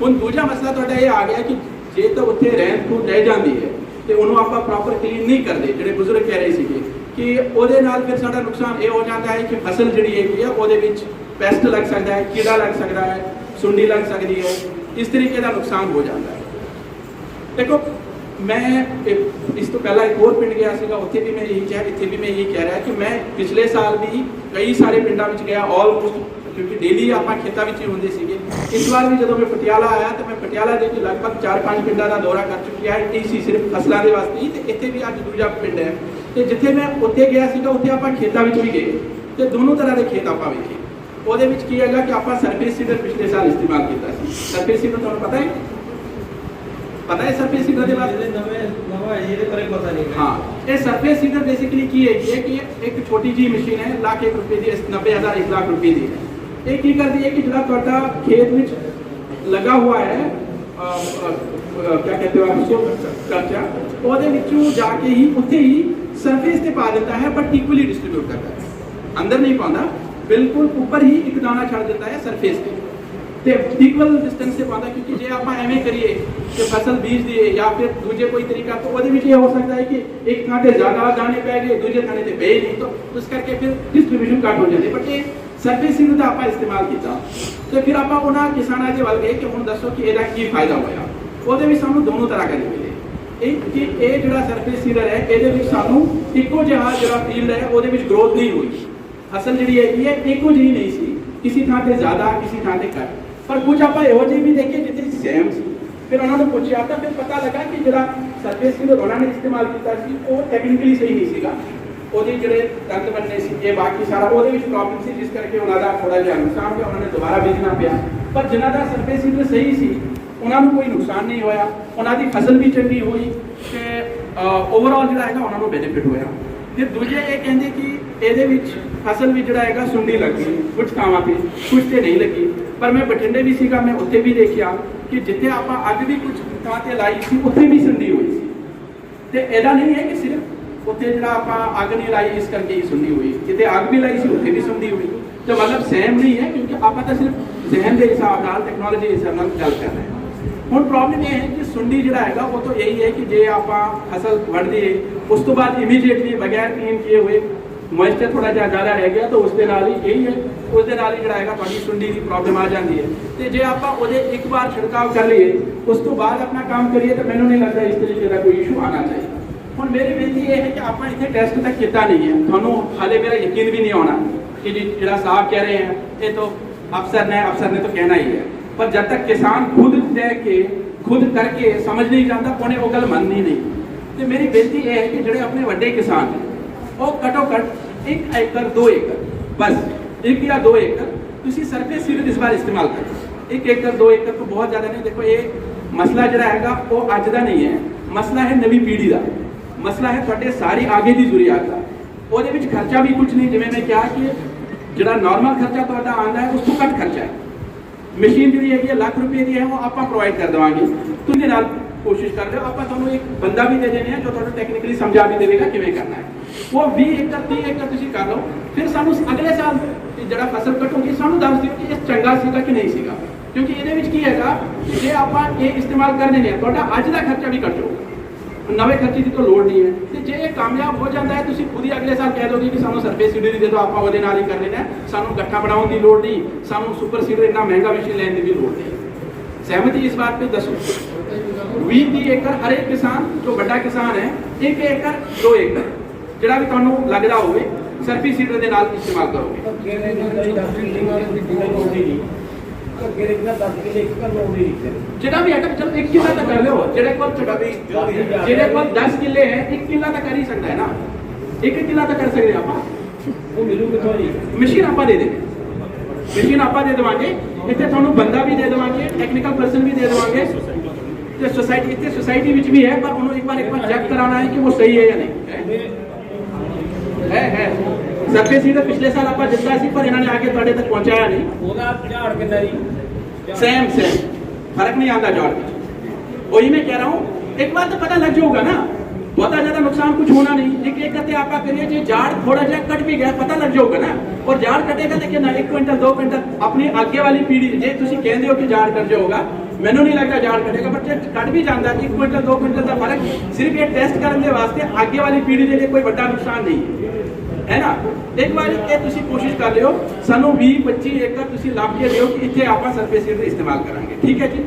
ਹੁਣ ਦੂਜਾ ਮਸਲਾ ਤੁਹਾਡਾ ਇਹ ਆ ਗਿਆ ਕਿ ਜੇ ਤਾਂ ਉੱਥੇ ਰਹਿਣ ਤੋਂ ਰਹਿ ਜਾਂਦੀ ਹੈ, ਤੇ ਉਹਨੂੰ ਆਪਾਂ ਪ੍ਰੋਪਰ ਕਲੀਨ ਨਹੀਂ ਕਰਦੇ, ਜਿਹੜੇ ਬਜ਼ੁਰਗ ਕਹਿ ਰਹੇ ਸੀਗੇ, ਕਿ ਉਹਦੇ ਨਾਲ ਫਿਰ ਸਾਡਾ ਨੁਕਸਾਨ ਇਹ ਹੋ ਜਾਂਦਾ ਹੈ ਕਿ ਫਸਲ ਜਿਹੜੀ ਹੈਗੀ ਆ, ਉਹਦੇ ਵਿੱਚ ਪੈਸਟ ਲੱਗ ਸਕਦਾ ਹੈ, ਕੀੜਾ ਲੱਗ ਸਕਦਾ ਹੈ, ਸੁੰਡੀ ਲੱਗ ਸਕਦੀ ਹੈ, ਇਸ ਤਰੀਕੇ ਦਾ ਨੁਕਸਾਨ ਹੋ ਜਾਂਦਾ ਹੈ। ਦੇਖੋ ਮੈਂ ਇਸ ਤੋਂ ਪਹਿਲਾਂ ਇੱਕ ਹੋਰ ਪਿੰਡ ਗਿਆ ਸੀਗਾ, ਉੱਥੇ ਵੀ ਮੈਂ ਇਹੀ ਕਿਹਾ, ਇੱਥੇ ਵੀ ਮੈਂ ਇਹੀ ਕਹਿ ਰਿਹਾ ਕਿ ਮੈਂ ਪਿਛਲੇ ਸਾਲ ਵੀ ਕਈ ਸਾਰੇ ਪਿੰਡਾਂ ਵਿੱਚ ਗਿਆ ਆਲਮੋਸਟ ਕਿਉਂਕਿ ਡੇਲੀ ਆਪਾਂ ਖੇਤਾਂ ਵਿੱਚ ਹੀ ਹੁੰਦੇ ਸੀਗੇ। ਇਸ ਵਾਰ ਵੀ ਜਦੋਂ ਮੈਂ ਪਟਿਆਲਾ ਆਇਆ, ਤਾਂ ਮੈਂ ਪਟਿਆਲਾ ਦੇ ਵਿੱਚ ਲਗਭਗ 4-5 ਪਿੰਡਾਂ ਦਾ ਦੌਰਾ ਕਰ ਚੁੱਕਿਆ ਹੈ ਇਹ ਸੀ ਸਿਰਫ ਫਸਲਾਂ ਦੇ ਵਾਸਤੇ ਹੀ, ਤੇ ਇੱਥੇ ਵੀ ਅੱਜ ਦੂਜਾ ਪਿੰਡ ਹੈ। ਤੇ ਜਿੱਥੇ ਮੈਂ ਉੱਥੇ ਗਿਆ ਸੀਗਾ, ਉੱਥੇ ਆਪਾਂ ਖੇਤਾਂ ਵਿੱਚ ਵੀ ਗਏ। ਤੇ ਦੋਨੋਂ ਤਰ੍ਹਾਂ ਦੇ ਖੇਤ ਆਪਾਂ ਵੇਖੇ। ਉਹਦੇ ਵਿੱਚ ਕੀ ਹੈਗਾ ਕਿ ਆਪਾਂ ਸਰਫੇਸ ਸੀਡਰ ਪਿਛਲੇ ਸਾਲ ਇਸਤੇਮਾਲ ਕੀਤਾ ਸੀ। ਸਰਫੇਸ ਸੀਡਰ ਤੁਹਾਨੂੰ ਪਤਾ ਹੈ? ਪਤਾ ਹੈ ਸਰਫੇਸ ਸੀਡਰ ਦੇ ਬਾਰੇ? ਨਵੇਂ ਨਵਾਂ ਇਹਦੇ ਬਾਰੇ ਪਤਾ ਨਹੀਂ ਹਾਂ। ਇਹ ਸਰਫੇਸ ਸੀਡਰ ਬੇਸਿਕਲੀ ਕੀ ਹੈਗੀ ਹੈ ਕਿ ਇਹ ਇੱਕ ਛੋਟੀ ਜੀ ਮਸ਼ੀਨ ਹੈ ਲੱਖ ਇੱਕ ਰੁਪਏ ਦੀ 90000 1 ਲੱਖ ਰੁਪਏ ਦੀ ਹੈ। ਇਹ ਕੀ ਕਰਦੀ ਹੈ ਕਿ ਜਿਹੜਾ ਤੁਹਾਡਾ ਖੇਤ ਵਿੱਚ ਲਗਾ ਹੁਆ ਹੈ ਅ, ਅ, ਅ, ਕਿਆ ਕਹਿੰਦੇ ਹੋ ਆਪ ਉਸਕੋ ਕਰਚਾ। ਉਹਦੇ ਵਿੱਚੋਂ ਜਾ ਕੇ ਹੀ ਉੱਥੇ ਹੀ ਸਰਫੇਸ ਤੇ ਪਾ ਦਿੰਦਾ ਹੈ ਬਟ ਇਕੁਅਲੀ ਡਿਸਟ੍ਰੀਬਿਊਟ ਕਰਦਾ ਹੈ। ਅੰਦਰ ਨਹੀਂ ਪਾਉਂਦਾ। ਬਿਲਕੁਲ ਉੱਪਰ ਹੀ ਇੱਕ ਦਾਣਾ ਛੱਡ ਦਿੰਦਾ ਹੈ ਸਰਫੇਸ ਤੇ। ਤੇ ਇਕੁਅਲ ਡਿਸਟੈਂਸ ਤੇ ਪਾਉਂਦਾ ਕਿਉਂਕਿ ਜੇ ਆਪਾਂ ਐਵੇਂ ਕਰੀਏ ਕਿ ਫਸਲ ਬੀਜ ਦਈਏ ਜਾਂ ਫਿਰ ਦੂਜੇ ਕੋਈ ਤਰੀਕਾ, ਤਾਂ ਉਹਦੇ ਵਿੱਚ ਇਹ ਹੋ ਸਕਦਾ ਹੈ ਕਿ ਇੱਕ ਥਾਂ ਤੇ ਜ਼ਿਆਦਾ ਦਾਣੇ ਪੈ ਗਏ, ਦੂਜੇ ਥਾਂ ਤੇ ਪਏ ਨਹੀਂ, ਤਾਂ ਉਸ ਕਰਕੇ ਫਿਰ ਡਿਸਟ੍ਰੀਬਿਊਸ਼ਨ ਘੱਟ ਹੋ ਜਾਂਦੀ। ਬਟ ਇਹ ਸਰਫੇਸਿੰਗ ਦਾ ਆਪਾਂ ਇਸਤੇਮਾਲ ਕੀਤਾ। ਤੇ ਫਿਰ ਆਪਾਂ ਉਹਨਾਂ ਕਿਸਾਨਾਂ ਦੇ ਵੱਲ ਗਏ ਕਿ ਹੁਣ ਦੱਸੋ ਕਿ ਇਹਦਾ ਕੀ ਫਾਇਦਾ ਹੋਇਆ। ਉਹਦੇ ਵਿੱਚ ਸਾਨੂੰ ਦੋਨੋਂ ਤਰ੍ਹਾਂ ਦੇ ਮਿਲੇ। ਇਹ ਕਿ ਇਹ ਜਿਹੜਾ ਸਰਫੇਸ ਸੀਡਰ ਹੈ ਇਹਦੇ ਵਿੱਚ ਸਾਨੂੰ ਇੱਕੋ ਜਿਹਾ ਜਿਹੜਾ ਫੀਲਡ ਹੈ, ਉਹਦੇ ਵਿੱਚ ਗਰੋਥ ਨਹੀਂ ਹੋਈ। ਫਸਲ ਜਿਹੜੀ ਹੈਗੀ ਹੈ, ਇੱਕੋ ਜਿਹੀ ਨਹੀਂ ਸੀ। ਕਿਸੇ ਥਾਂ ਤੇ ਜ਼ਿਆਦਾ, ਕਿਸੇ ਥਾਂ ਤੇ ਘੱਟ। ਪਰ ਕੁਝ ਆਪਾਂ ਇਹੋ ਜਿਹੇ ਵੀ ਦੇਖੇ ਜਿੱਥੇ ਸੇਮ ਸੀ। ਫਿਰ ਉਹਨਾਂ ਨੂੰ ਪੁੱਛਿਆ ਤਾਂ ਫਿਰ ਪਤਾ ਲੱਗਾ ਕਿ ਜਿਹੜਾ ਸਰਫੇਸ ਸੀਡਰ ਉਹਨਾਂ ਨੇ ਇਸਤੇਮਾਲ ਕੀਤਾ ਸੀ, ਉਹ ਟੈਕਨੀਕਲੀ ਸਹੀ ਨਹੀਂ ਸੀਗਾ। ਉਹਦੇ ਜਿਹੜੇ ਤੰਤ ਬੰਨੇ ਸੀ, ਇਹ ਬਾਕੀ ਸਾਰਾ ਉਹਦੇ ਵਿੱਚ ਪ੍ਰੋਬਲਮ ਸੀ, ਜਿਸ ਕਰਕੇ ਉਹਨਾਂ ਦਾ ਥੋੜਾ ਜਿਹਾ ਨੁਕਸਾਨ ਹੋਇਆ, ਉਹਨਾਂ ਨੇ ਦੁਬਾਰਾ ਵੇਚਣਾ ਪਿਆ। ਪਰ ਜਿਨ੍ਹਾਂ ਦਾ ਸਰਫੇਸ ਸੀਡਰ ਸਹੀ ਸੀ। ਉਹਨਾਂ ਨੂੰ ਕੋਈ ਨੁਕਸਾਨ ਨਹੀਂ ਹੋਇਆ। ਉਹਨਾਂ ਦੀ ਫਸਲ ਵੀ ਚੰਗੀ ਹੋਈ ਤੇ ਓਵਰਆਲ ਜਿਹੜਾ ਹੈਗਾ, ਉਹਨਾਂ ਨੂੰ ਬੈਨੀਫਿਟ ਹੋਇਆ। ਫਿਰ ਦੂਜੇ ਇਹ ਕਹਿੰਦੇ ਕਿ ਇਹਦੇ ਵਿੱਚ ਫਸਲ ਵਿੱਚ ਜਿਹੜਾ ਹੈਗਾ ਸੁੰਡੀ ਲੱਗੀ ਕੁਝ ਥਾਵਾਂ ਤੇ ਕੁਝ ਤੇ ਨਹੀਂ ਲੱਗੀ। ਪਰ ਮੈਂ ਬਠਿੰਡੇ ਵੀ ਸੀਗਾ, ਮੈਂ ਉੱਥੇ ਵੀ ਦੇਖਿਆ ਕਿ ਜਿੱਥੇ ਆਪਾਂ ਅੱਗ ਵੀ ਕੁਝ ਥਾਂ ਤੇ ਲਾਈ ਸੀ, ਉੱਥੇ ਵੀ ਸੁੰਡੀ ਹੋਈ ਸੀ। ਤੇ ਇਹਦਾ ਨਹੀਂ ਹੈ ਕਿ ਸਿਰਫ ਉੱਥੇ ਜਿਹੜਾ ਆਪਾਂ ਅੱਗ ਨਹੀਂ ਲਾਈ, ਇਸ ਕਰਕੇ ਹੀ ਸੁੰਡੀ ਹੋਈ। ਜਿੱਥੇ ਅੱਗ ਵੀ ਲਾਈ ਸੀ, ਉੱਥੇ ਵੀ ਸੁੰਡੀ ਹੋਈ। ਤੇ ਮਤਲਬ ਸਹਿਮ ਨਹੀਂ ਹੈ, ਕਿਉਂਕਿ ਆਪਾਂ ਤਾਂ ਸਿਰਫ ਜ਼ਹਿਨ ਦੇ ਹਿਸਾਬ ਨਾਲ ਟੈਕਨੋਲੋਜੀ ਦੇ ਹਿਸਾਬ ਨਾਲ ਗੱਲ ਕਰ ਰਹੇ ਹਾਂ। ਹੁਣ ਪ੍ਰੋਬਲਮ ਇਹ ਹੈ ਕਿ ਸੁੰਡੀ ਜਿਹੜਾ ਹੈਗਾ, ਉਹ ਤਾਂ ਇਹੀ ਹੈ ਕਿ ਜੇ ਆਪਾਂ ਫਸਲ ਵੱਢ ਦਈਏ, ਉਸ ਤੋਂ ਬਾਅਦ ਇਮੀਡੀਏਟਲੀ ਬਗੈਰ ਕਲੀਨ ਕੀਏ ਹੋਏ ਮੋਇਸਚਰ ਥੋੜਾ ਜਿਹਾ ਜ਼ਿਆਦਾ ਰਹਿ ਗਿਆ ਤਾਂ ਉਸ ਦੇ ਨਾਲ ਹੀ ਇਹੀ ਹੈ, ਉਸ ਦੇ ਨਾਲ ਹੀ ਜਿਹੜਾ ਹੈਗਾ ਤੁਹਾਡੀ ਸੁੰਡੀ ਦੀ ਪ੍ਰੋਬਲਮ ਆ ਜਾਂਦੀ ਹੈ। ਤੇ ਜੇ ਆਪਾਂ ਉਹਦੇ ਇੱਕ ਵਾਰ ਛਿੜਕਾਅ ਕਰ ਲਈਏ, ਉਸ ਤੋਂ ਬਾਅਦ ਆਪਣਾ ਕੰਮ ਕਰੀਏ ਤਾਂ ਮੈਨੂੰ ਨਹੀਂ ਲੱਗਦਾ ਇਸ ਤਰੀਕੇ ਦਾ ਕੋਈ ਇਸ਼ੂ ਆਣਾ ਚਾਹੀਦਾ। ਹੁਣ ਮੇਰੀ ਬੇਨਤੀ ਇਹ ਹੈ ਕਿ ਆਪਾਂ ਇੱਥੇ ਟੈਸਟ ਤਾਂ ਕੀਤਾ ਨਹੀਂ ਹੈ। ਤੁਹਾਨੂੰ ਹਾਲੇ ਮੇਰਾ ਯਕੀਨ ਵੀ ਨਹੀਂ ਆਉਣਾ ਕਿ ਜਿਹੜਾ ਸਾਹਿਬ ਕਹਿ ਰਹੇ ਹਨ ਇਹ ਤਾਂ ਅਫਸਰ ਨੇ ਅਫਸਰ ਨੇ ਤਾਂ ਕਹਿਣਾ ਹੀ ਹੈ। ਪਰ ਜਦ ਤੱਕ ਕਿਸਾਨ ਖੁਦ ਲੈ ਕੇ, ਖੁਦ ਕਰਕੇ ਸਮਝ ਨਹੀਂ ਜਾਂਦਾ, ਉਹਨੇ ਉਹ ਗੱਲ ਮੰਨਣੀ ਨਹੀਂ। ਤੇ ਮੇਰੀ ਬੇਨਤੀ ਇਹ ਹੈ ਕਿ ਜਿਹੜੇ ਆਪਣੇ ਵੱਡੇ ਕਿਸਾਨ ਨੇ ਉਹ ਘਟੋ ਘੱਟ 1 ਏਕੜ 2 ਏਕੜ। ਬਸ 1 ਜਾਂ 2 ਏਕੜ। ਤੁਸੀਂ ਸਰਫੇਸ ਸੀਡਰ ਇਸ ਵਾਰ ਇਸਤੇਮਾਲ ਕਰੋ। 1 ਏਕੜ 2 ਏਕੜ ਤੋਂ ਬਹੁਤ ਜ਼ਿਆਦਾ ਨਹੀਂ। ਦੇਖੋ, ਇਹ ਮਸਲਾ ਜਿਹੜਾ ਹੈਗਾ, ਉਹ ਅੱਜ ਦਾ ਨਹੀਂ ਹੈ। ਮਸਲਾ ਹੈ ਨਵੀਂ ਪੀੜ੍ਹੀ ਦਾ। ਮਸਲਾ ਹੈ ਤੁਹਾਡੇ ਸਾਰੀ ਆਗੇ ਦੀ ਜ਼ਰੂਰੀਅਤ ਦਾ। ਉਹਦੇ ਵਿੱਚ ਖਰਚਾ ਵੀ ਕੁਝ ਨਹੀਂ। ਜਿਵੇਂ ਮੈਂ ਕਿਹਾ ਕਿ ਜਿਹੜਾ ਨਾਰਮਲ ਖਰਚਾ ਤੁਹਾਡਾ ਆਉਂਦਾ ਹੈ, ਉਸ ਤੋਂ ਘੱਟ ਖਰਚਾ ਹੈ। ਮਸ਼ੀਨ ਜਿਹੜੀ ਹੈਗੀ ਹੈ, ਲੱਖ ਰੁਪਏ ਦੀ ਹੈ, ਉਹ ਆਪਾਂ ਪ੍ਰੋਵਾਈਡ ਕਰ ਦੇਵਾਂਗੇ। ਤੁਸੀਂ ਨਾਲ ਕੋਸ਼ਿਸ਼ ਕਰ ਰਹੇ ਹੋ। ਆਪਾਂ ਤੁਹਾਨੂੰ ਇੱਕ ਬੰਦਾ ਵੀ ਦੇ ਦੇਣੇ ਆ, ਜੋ ਤੁਹਾਨੂੰ ਟੈਕਨੀਕਲੀ ਸਮਝਾ ਵੀ ਦੇਵੇਗਾ ਕਿਵੇਂ ਕਰਨਾ ਹੈ। ਉਹ 20 ਏਕੜ 30 ਏਕੜ ਤੁਸੀਂ ਕਰ ਲਓ। ਫਿਰ ਸਾਨੂੰ ਅਗਲੇ ਸਾਲ ਜਿਹੜਾ ਫਸਲ ਕਟੋਗੀ, ਸਾਨੂੰ ਦੱਸ ਦਿਓ ਕਿ ਇਹ ਚੰਗਾ ਸੀਗਾ ਕਿ ਨਹੀਂ ਸੀਗਾ। ਕਿਉਂਕਿ ਇਹਦੇ ਵਿੱਚ ਕੀ ਹੈਗਾ ਕਿ ਜੇ ਆਪਾਂ ਇਹ ਇਸਤੇਮਾਲ ਕਰਦੇ ਨੇ ਤੁਹਾਡਾ ਅੱਜ ਦਾ ਖਰਚਾ ਵੀ ਘੱਟ ਜਾਊਗਾ। ਨਵੇਂ ਖਰਚੇ ਦੀ ਤਾਂ ਲੋੜ ਨਹੀਂ ਹੈ। ਤੇ ਜੇ ਇਹ ਕਾਮਯਾਬ ਹੋ ਜਾਂਦਾ ਹੈ, ਤੁਸੀਂ ਖੁਦ ਹੀ ਅਗਲੇ ਸਾਲ ਕਹਿ ਦੋਗੇ ਕਿ ਸਾਨੂੰ ਸਰਫੇਸ ਸੀਡਰ ਦੇ ਦਿਓ, ਆਪਾਂ ਉਹਦੇ ਨਾਲ ਹੀ ਕਰ ਲੈਣਾ ਹੈ। ਸਾਨੂੰ ਗੱਠਾ ਬਣਾਉਣ ਦੀ ਲੋੜ ਨਹੀਂ। ਸਾਨੂੰ ਸੁਪਰ ਸੀਡਰ ਇੰਨਾ ਮਹਿੰਗਾ ਮਸ਼ੀਨ ਲੈਣ ਦੀ ਵੀ ਲੋੜ ਨਹੀਂ। ਸਹਿਮਤੀ ਇਸ ਬਾਤ ਤੇ ਦੱਸੋ। 20 ਦੀ ਏਕੜ ਹਰੇਕ ਕਿਸਾਨ, ਜੋ ਵੱਡਾ ਕਿਸਾਨ ਹੈ 1 ਏਕੜ 2 ਏਕੜ। ਜਿਹੜਾ ਵੀ ਤੁਹਾਨੂੰ ਲੱਗਦਾ ਹੋਵੇ ਸਰਫੀ ਸੀਡਰ ਦੇ ਨਾਲ ਇਸਤੇਮਾਲ ਕਰੋਗੇ। ਅੱਗੇ ਨੇ ਜਿਹੜੀ 10 ਕਿੱਲੇ ਦੀ ਕਿੱਲੇ ਲੋੜੀ ਨਹੀਂ ਅੱਗੇ ਦੇ ਕਿੰਨਾ 10 ਕਿੱਲੇ ਇੱਕ ਕਰ ਲੋੜੀ ਨਹੀਂ ਜਿਹੜਾ ਵੀ ਆਟਾ ਚਲੋ 1 ਕਿੱਲਾ ਤਾਂ ਕਰ ਲਿਓ। ਜਿਹੜੇ ਕੋਲ ਛੋਟਾ ਵੀ ਜਿਹੜੇ ਕੋਲ 10 ਕਿੱਲੇ ਹੈ 1 ਕਿੱਲਾ ਤਾਂ ਕਰ ਹੀ ਸਕਦਾ ਹੈ ਨਾ। 1 ਕਿੱਲਾ ਤਾਂ ਕਰ ਸਕਦੇ ਆਪਾਂ। ਉਹ ਮਿਲੂ ਕਿੱਥੋਂ ਜੀ। ਮਸ਼ੀਨ ਆਪਾਂ ਦੇ ਦੇਵਾਂਗੇ ਮਸ਼ੀਨ ਆਪਾਂ ਦੇ ਦੇਵਾਂਗੇ। ਇੱਥੇ ਤੁਹਾਨੂੰ ਬੰਦਾ ਵੀ ਦੇ ਦੇਵਾਂਗੇ ਟੈਕਨੀਕਲ ਪਰਸਨ ਵੀ ਦੇ ਦੇਵਾਂਗੇ। ਤੇ ਸੋਸਾਇਟੀ ਇੱਥੇ ਸੋਸਾਇਟੀ ਵਿੱਚ ਵੀ ਹੈ ਪਰ ਉਹਨੂੰ ਇੱਕ ਵਾਰ ਇੱਕ ਵਾਰ ਚੈੱਕ ਕਰਾਉਣਾ ਹੈ ਕਿ ਉਹ ਸਹੀ ਹੈ ਜਾਂ ਨਹੀਂ। ਹੈ ਹੈ ਹੈ ਸਰਫੇਸ ਸੀਡਰ ਪਿਛਲੇ ਸਾਲ ਆਪਾਂ ਦਿੱਤਾ ਸੀ ਪਰ ਇਹਨਾਂ ਨੇ ਆ ਕੇ ਤੁਹਾਡੇ ਤੱਕ ਪਹੁੰਚਾਇਆ ਨਹੀਂ ਉਹਦਾ ਝਾੜ ਕਿੰਨਾ ਜੀ ਸੇਮ ਸੇਮ ਫਰਕ नहीं आता जॉर्ज में वही मैं कह रहा हूँ एक बार तो पता लग जाऊगा ना बहुत ज्यादा नुकसान कुछ होना नहीं एक एक करते आपका करिए जो जाड़ थोड़ा जा कट भी गया पता लग जाऊगा ना और जाड़ कटेगा तो कितना एक क्विंटल दो क्विंटल अपनी आगे वाली पीढ़ी जे ਤੁਸੀਂ ਕਹਿੰਦੇ ਹੋ ਕਿ ਜਾੜ ਕੱਟ ਜਾਊਗਾ ਮੈਨੂੰ ਨਹੀਂ ਲੱਗਦਾ ਜਾੜ ਕਟੇਗਾ ਪਰ ਜੇ ਕੱਟ ਵੀ ਜਾਂਦਾ ਇੱਕ ਕੁਇੰਟਲ ਦੋ ਕੁਇੰਟਲ ਦਾ ਫਰਕ ਸਿਰਫ ਇਹ ਟੈਸਟ ਕਰਨ ਦੇ ਵਾਸਤੇ ਅੱਗੇ ਵਾਲੀ ਪੀੜ੍ਹੀ ਦੇ ਲਈ ਕੋਈ ਵੱਡਾ ਨੁਕਸਾਨ ਨਹੀਂ ਹੈ ਹੈ ਨਾ? ਇੱਕ ਵਾਰੀ ਇਹ ਤੁਸੀਂ ਕੋਸ਼ਿਸ਼ ਕਰ ਲਿਓ, ਸਾਨੂੰ 20 25 ਏਕੜ ਤੁਸੀਂ ਲੱਭ ਕੇ ਦਿਓ ਕਿ ਇੱਥੇ ਆਪਾਂ ਸਰਫੇਸ ਸੀਡਰ ਇਸਤੇਮਾਲ ਕਰਾਂਗੇ। ਠੀਕ ਹੈ ਜੀ?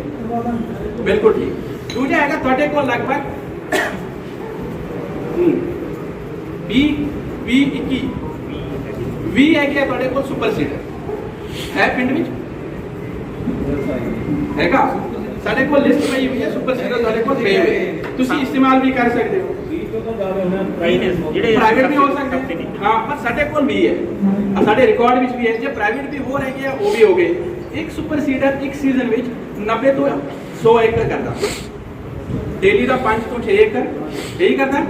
ਬਿਲਕੁਲ ਠੀਕ। ਦੂਜਾ ਹੈਗਾ ਤੁਹਾਡੇ ਕੋਲ ਲਗਭਗ ਹੂੰ 20 20 21 20 ਹੈਗੇ ਤੁਹਾਡੇ ਕੋਲ ਸੁਪਰ ਸੀਡਰ ਹੈ ਪਿੰਡ ਵਿੱਚ? ਹੈਗਾ। ਸਾਡੇ ਕੋਲ ਲਿਸਟ ਪਈ ਹੋਈ ਹੈ ਸੁਪਰ ਸੀਡਰ ਸਾਡੇ ਕੋਲ ਪਏ ਹੋਏ ਤੁਸੀਂ ਇਸਤੇਮਾਲ ਵੀ ਕਰ ਸਕਦੇ ਹੋ। ਜਿਹੜੇ ਪ੍ਰਾਈਵੇਟ ਵੀ ਹੋ ਸਕਦੇ। ਹਾਂ ਪਰ ਸਾਡੇ ਕੋਲ ਵੀ ਹੈ। ਸਾਡੇ ਰਿਕਾਰਡ ਵਿੱਚ ਵੀ ਹੈ। ਜੇ ਪ੍ਰਾਈਵੇਟ ਵੀ ਹੋ ਰਹੇ ਹੈ ਉਹ ਵੀ ਹੋ ਗਏ। ਇੱਕ ਸੁਪਰ ਸੀਡਰ ਇੱਕ ਸੀਜ਼ਨ ਵਿੱਚ 90 ਤੋਂ 100 ਏਕੜ ਕਰਦਾ। ਡੇਲੀ ਦਾ 5 ਤੋਂ 6 ਏਕੜ। ਇਹੀ ਕਰਦਾ।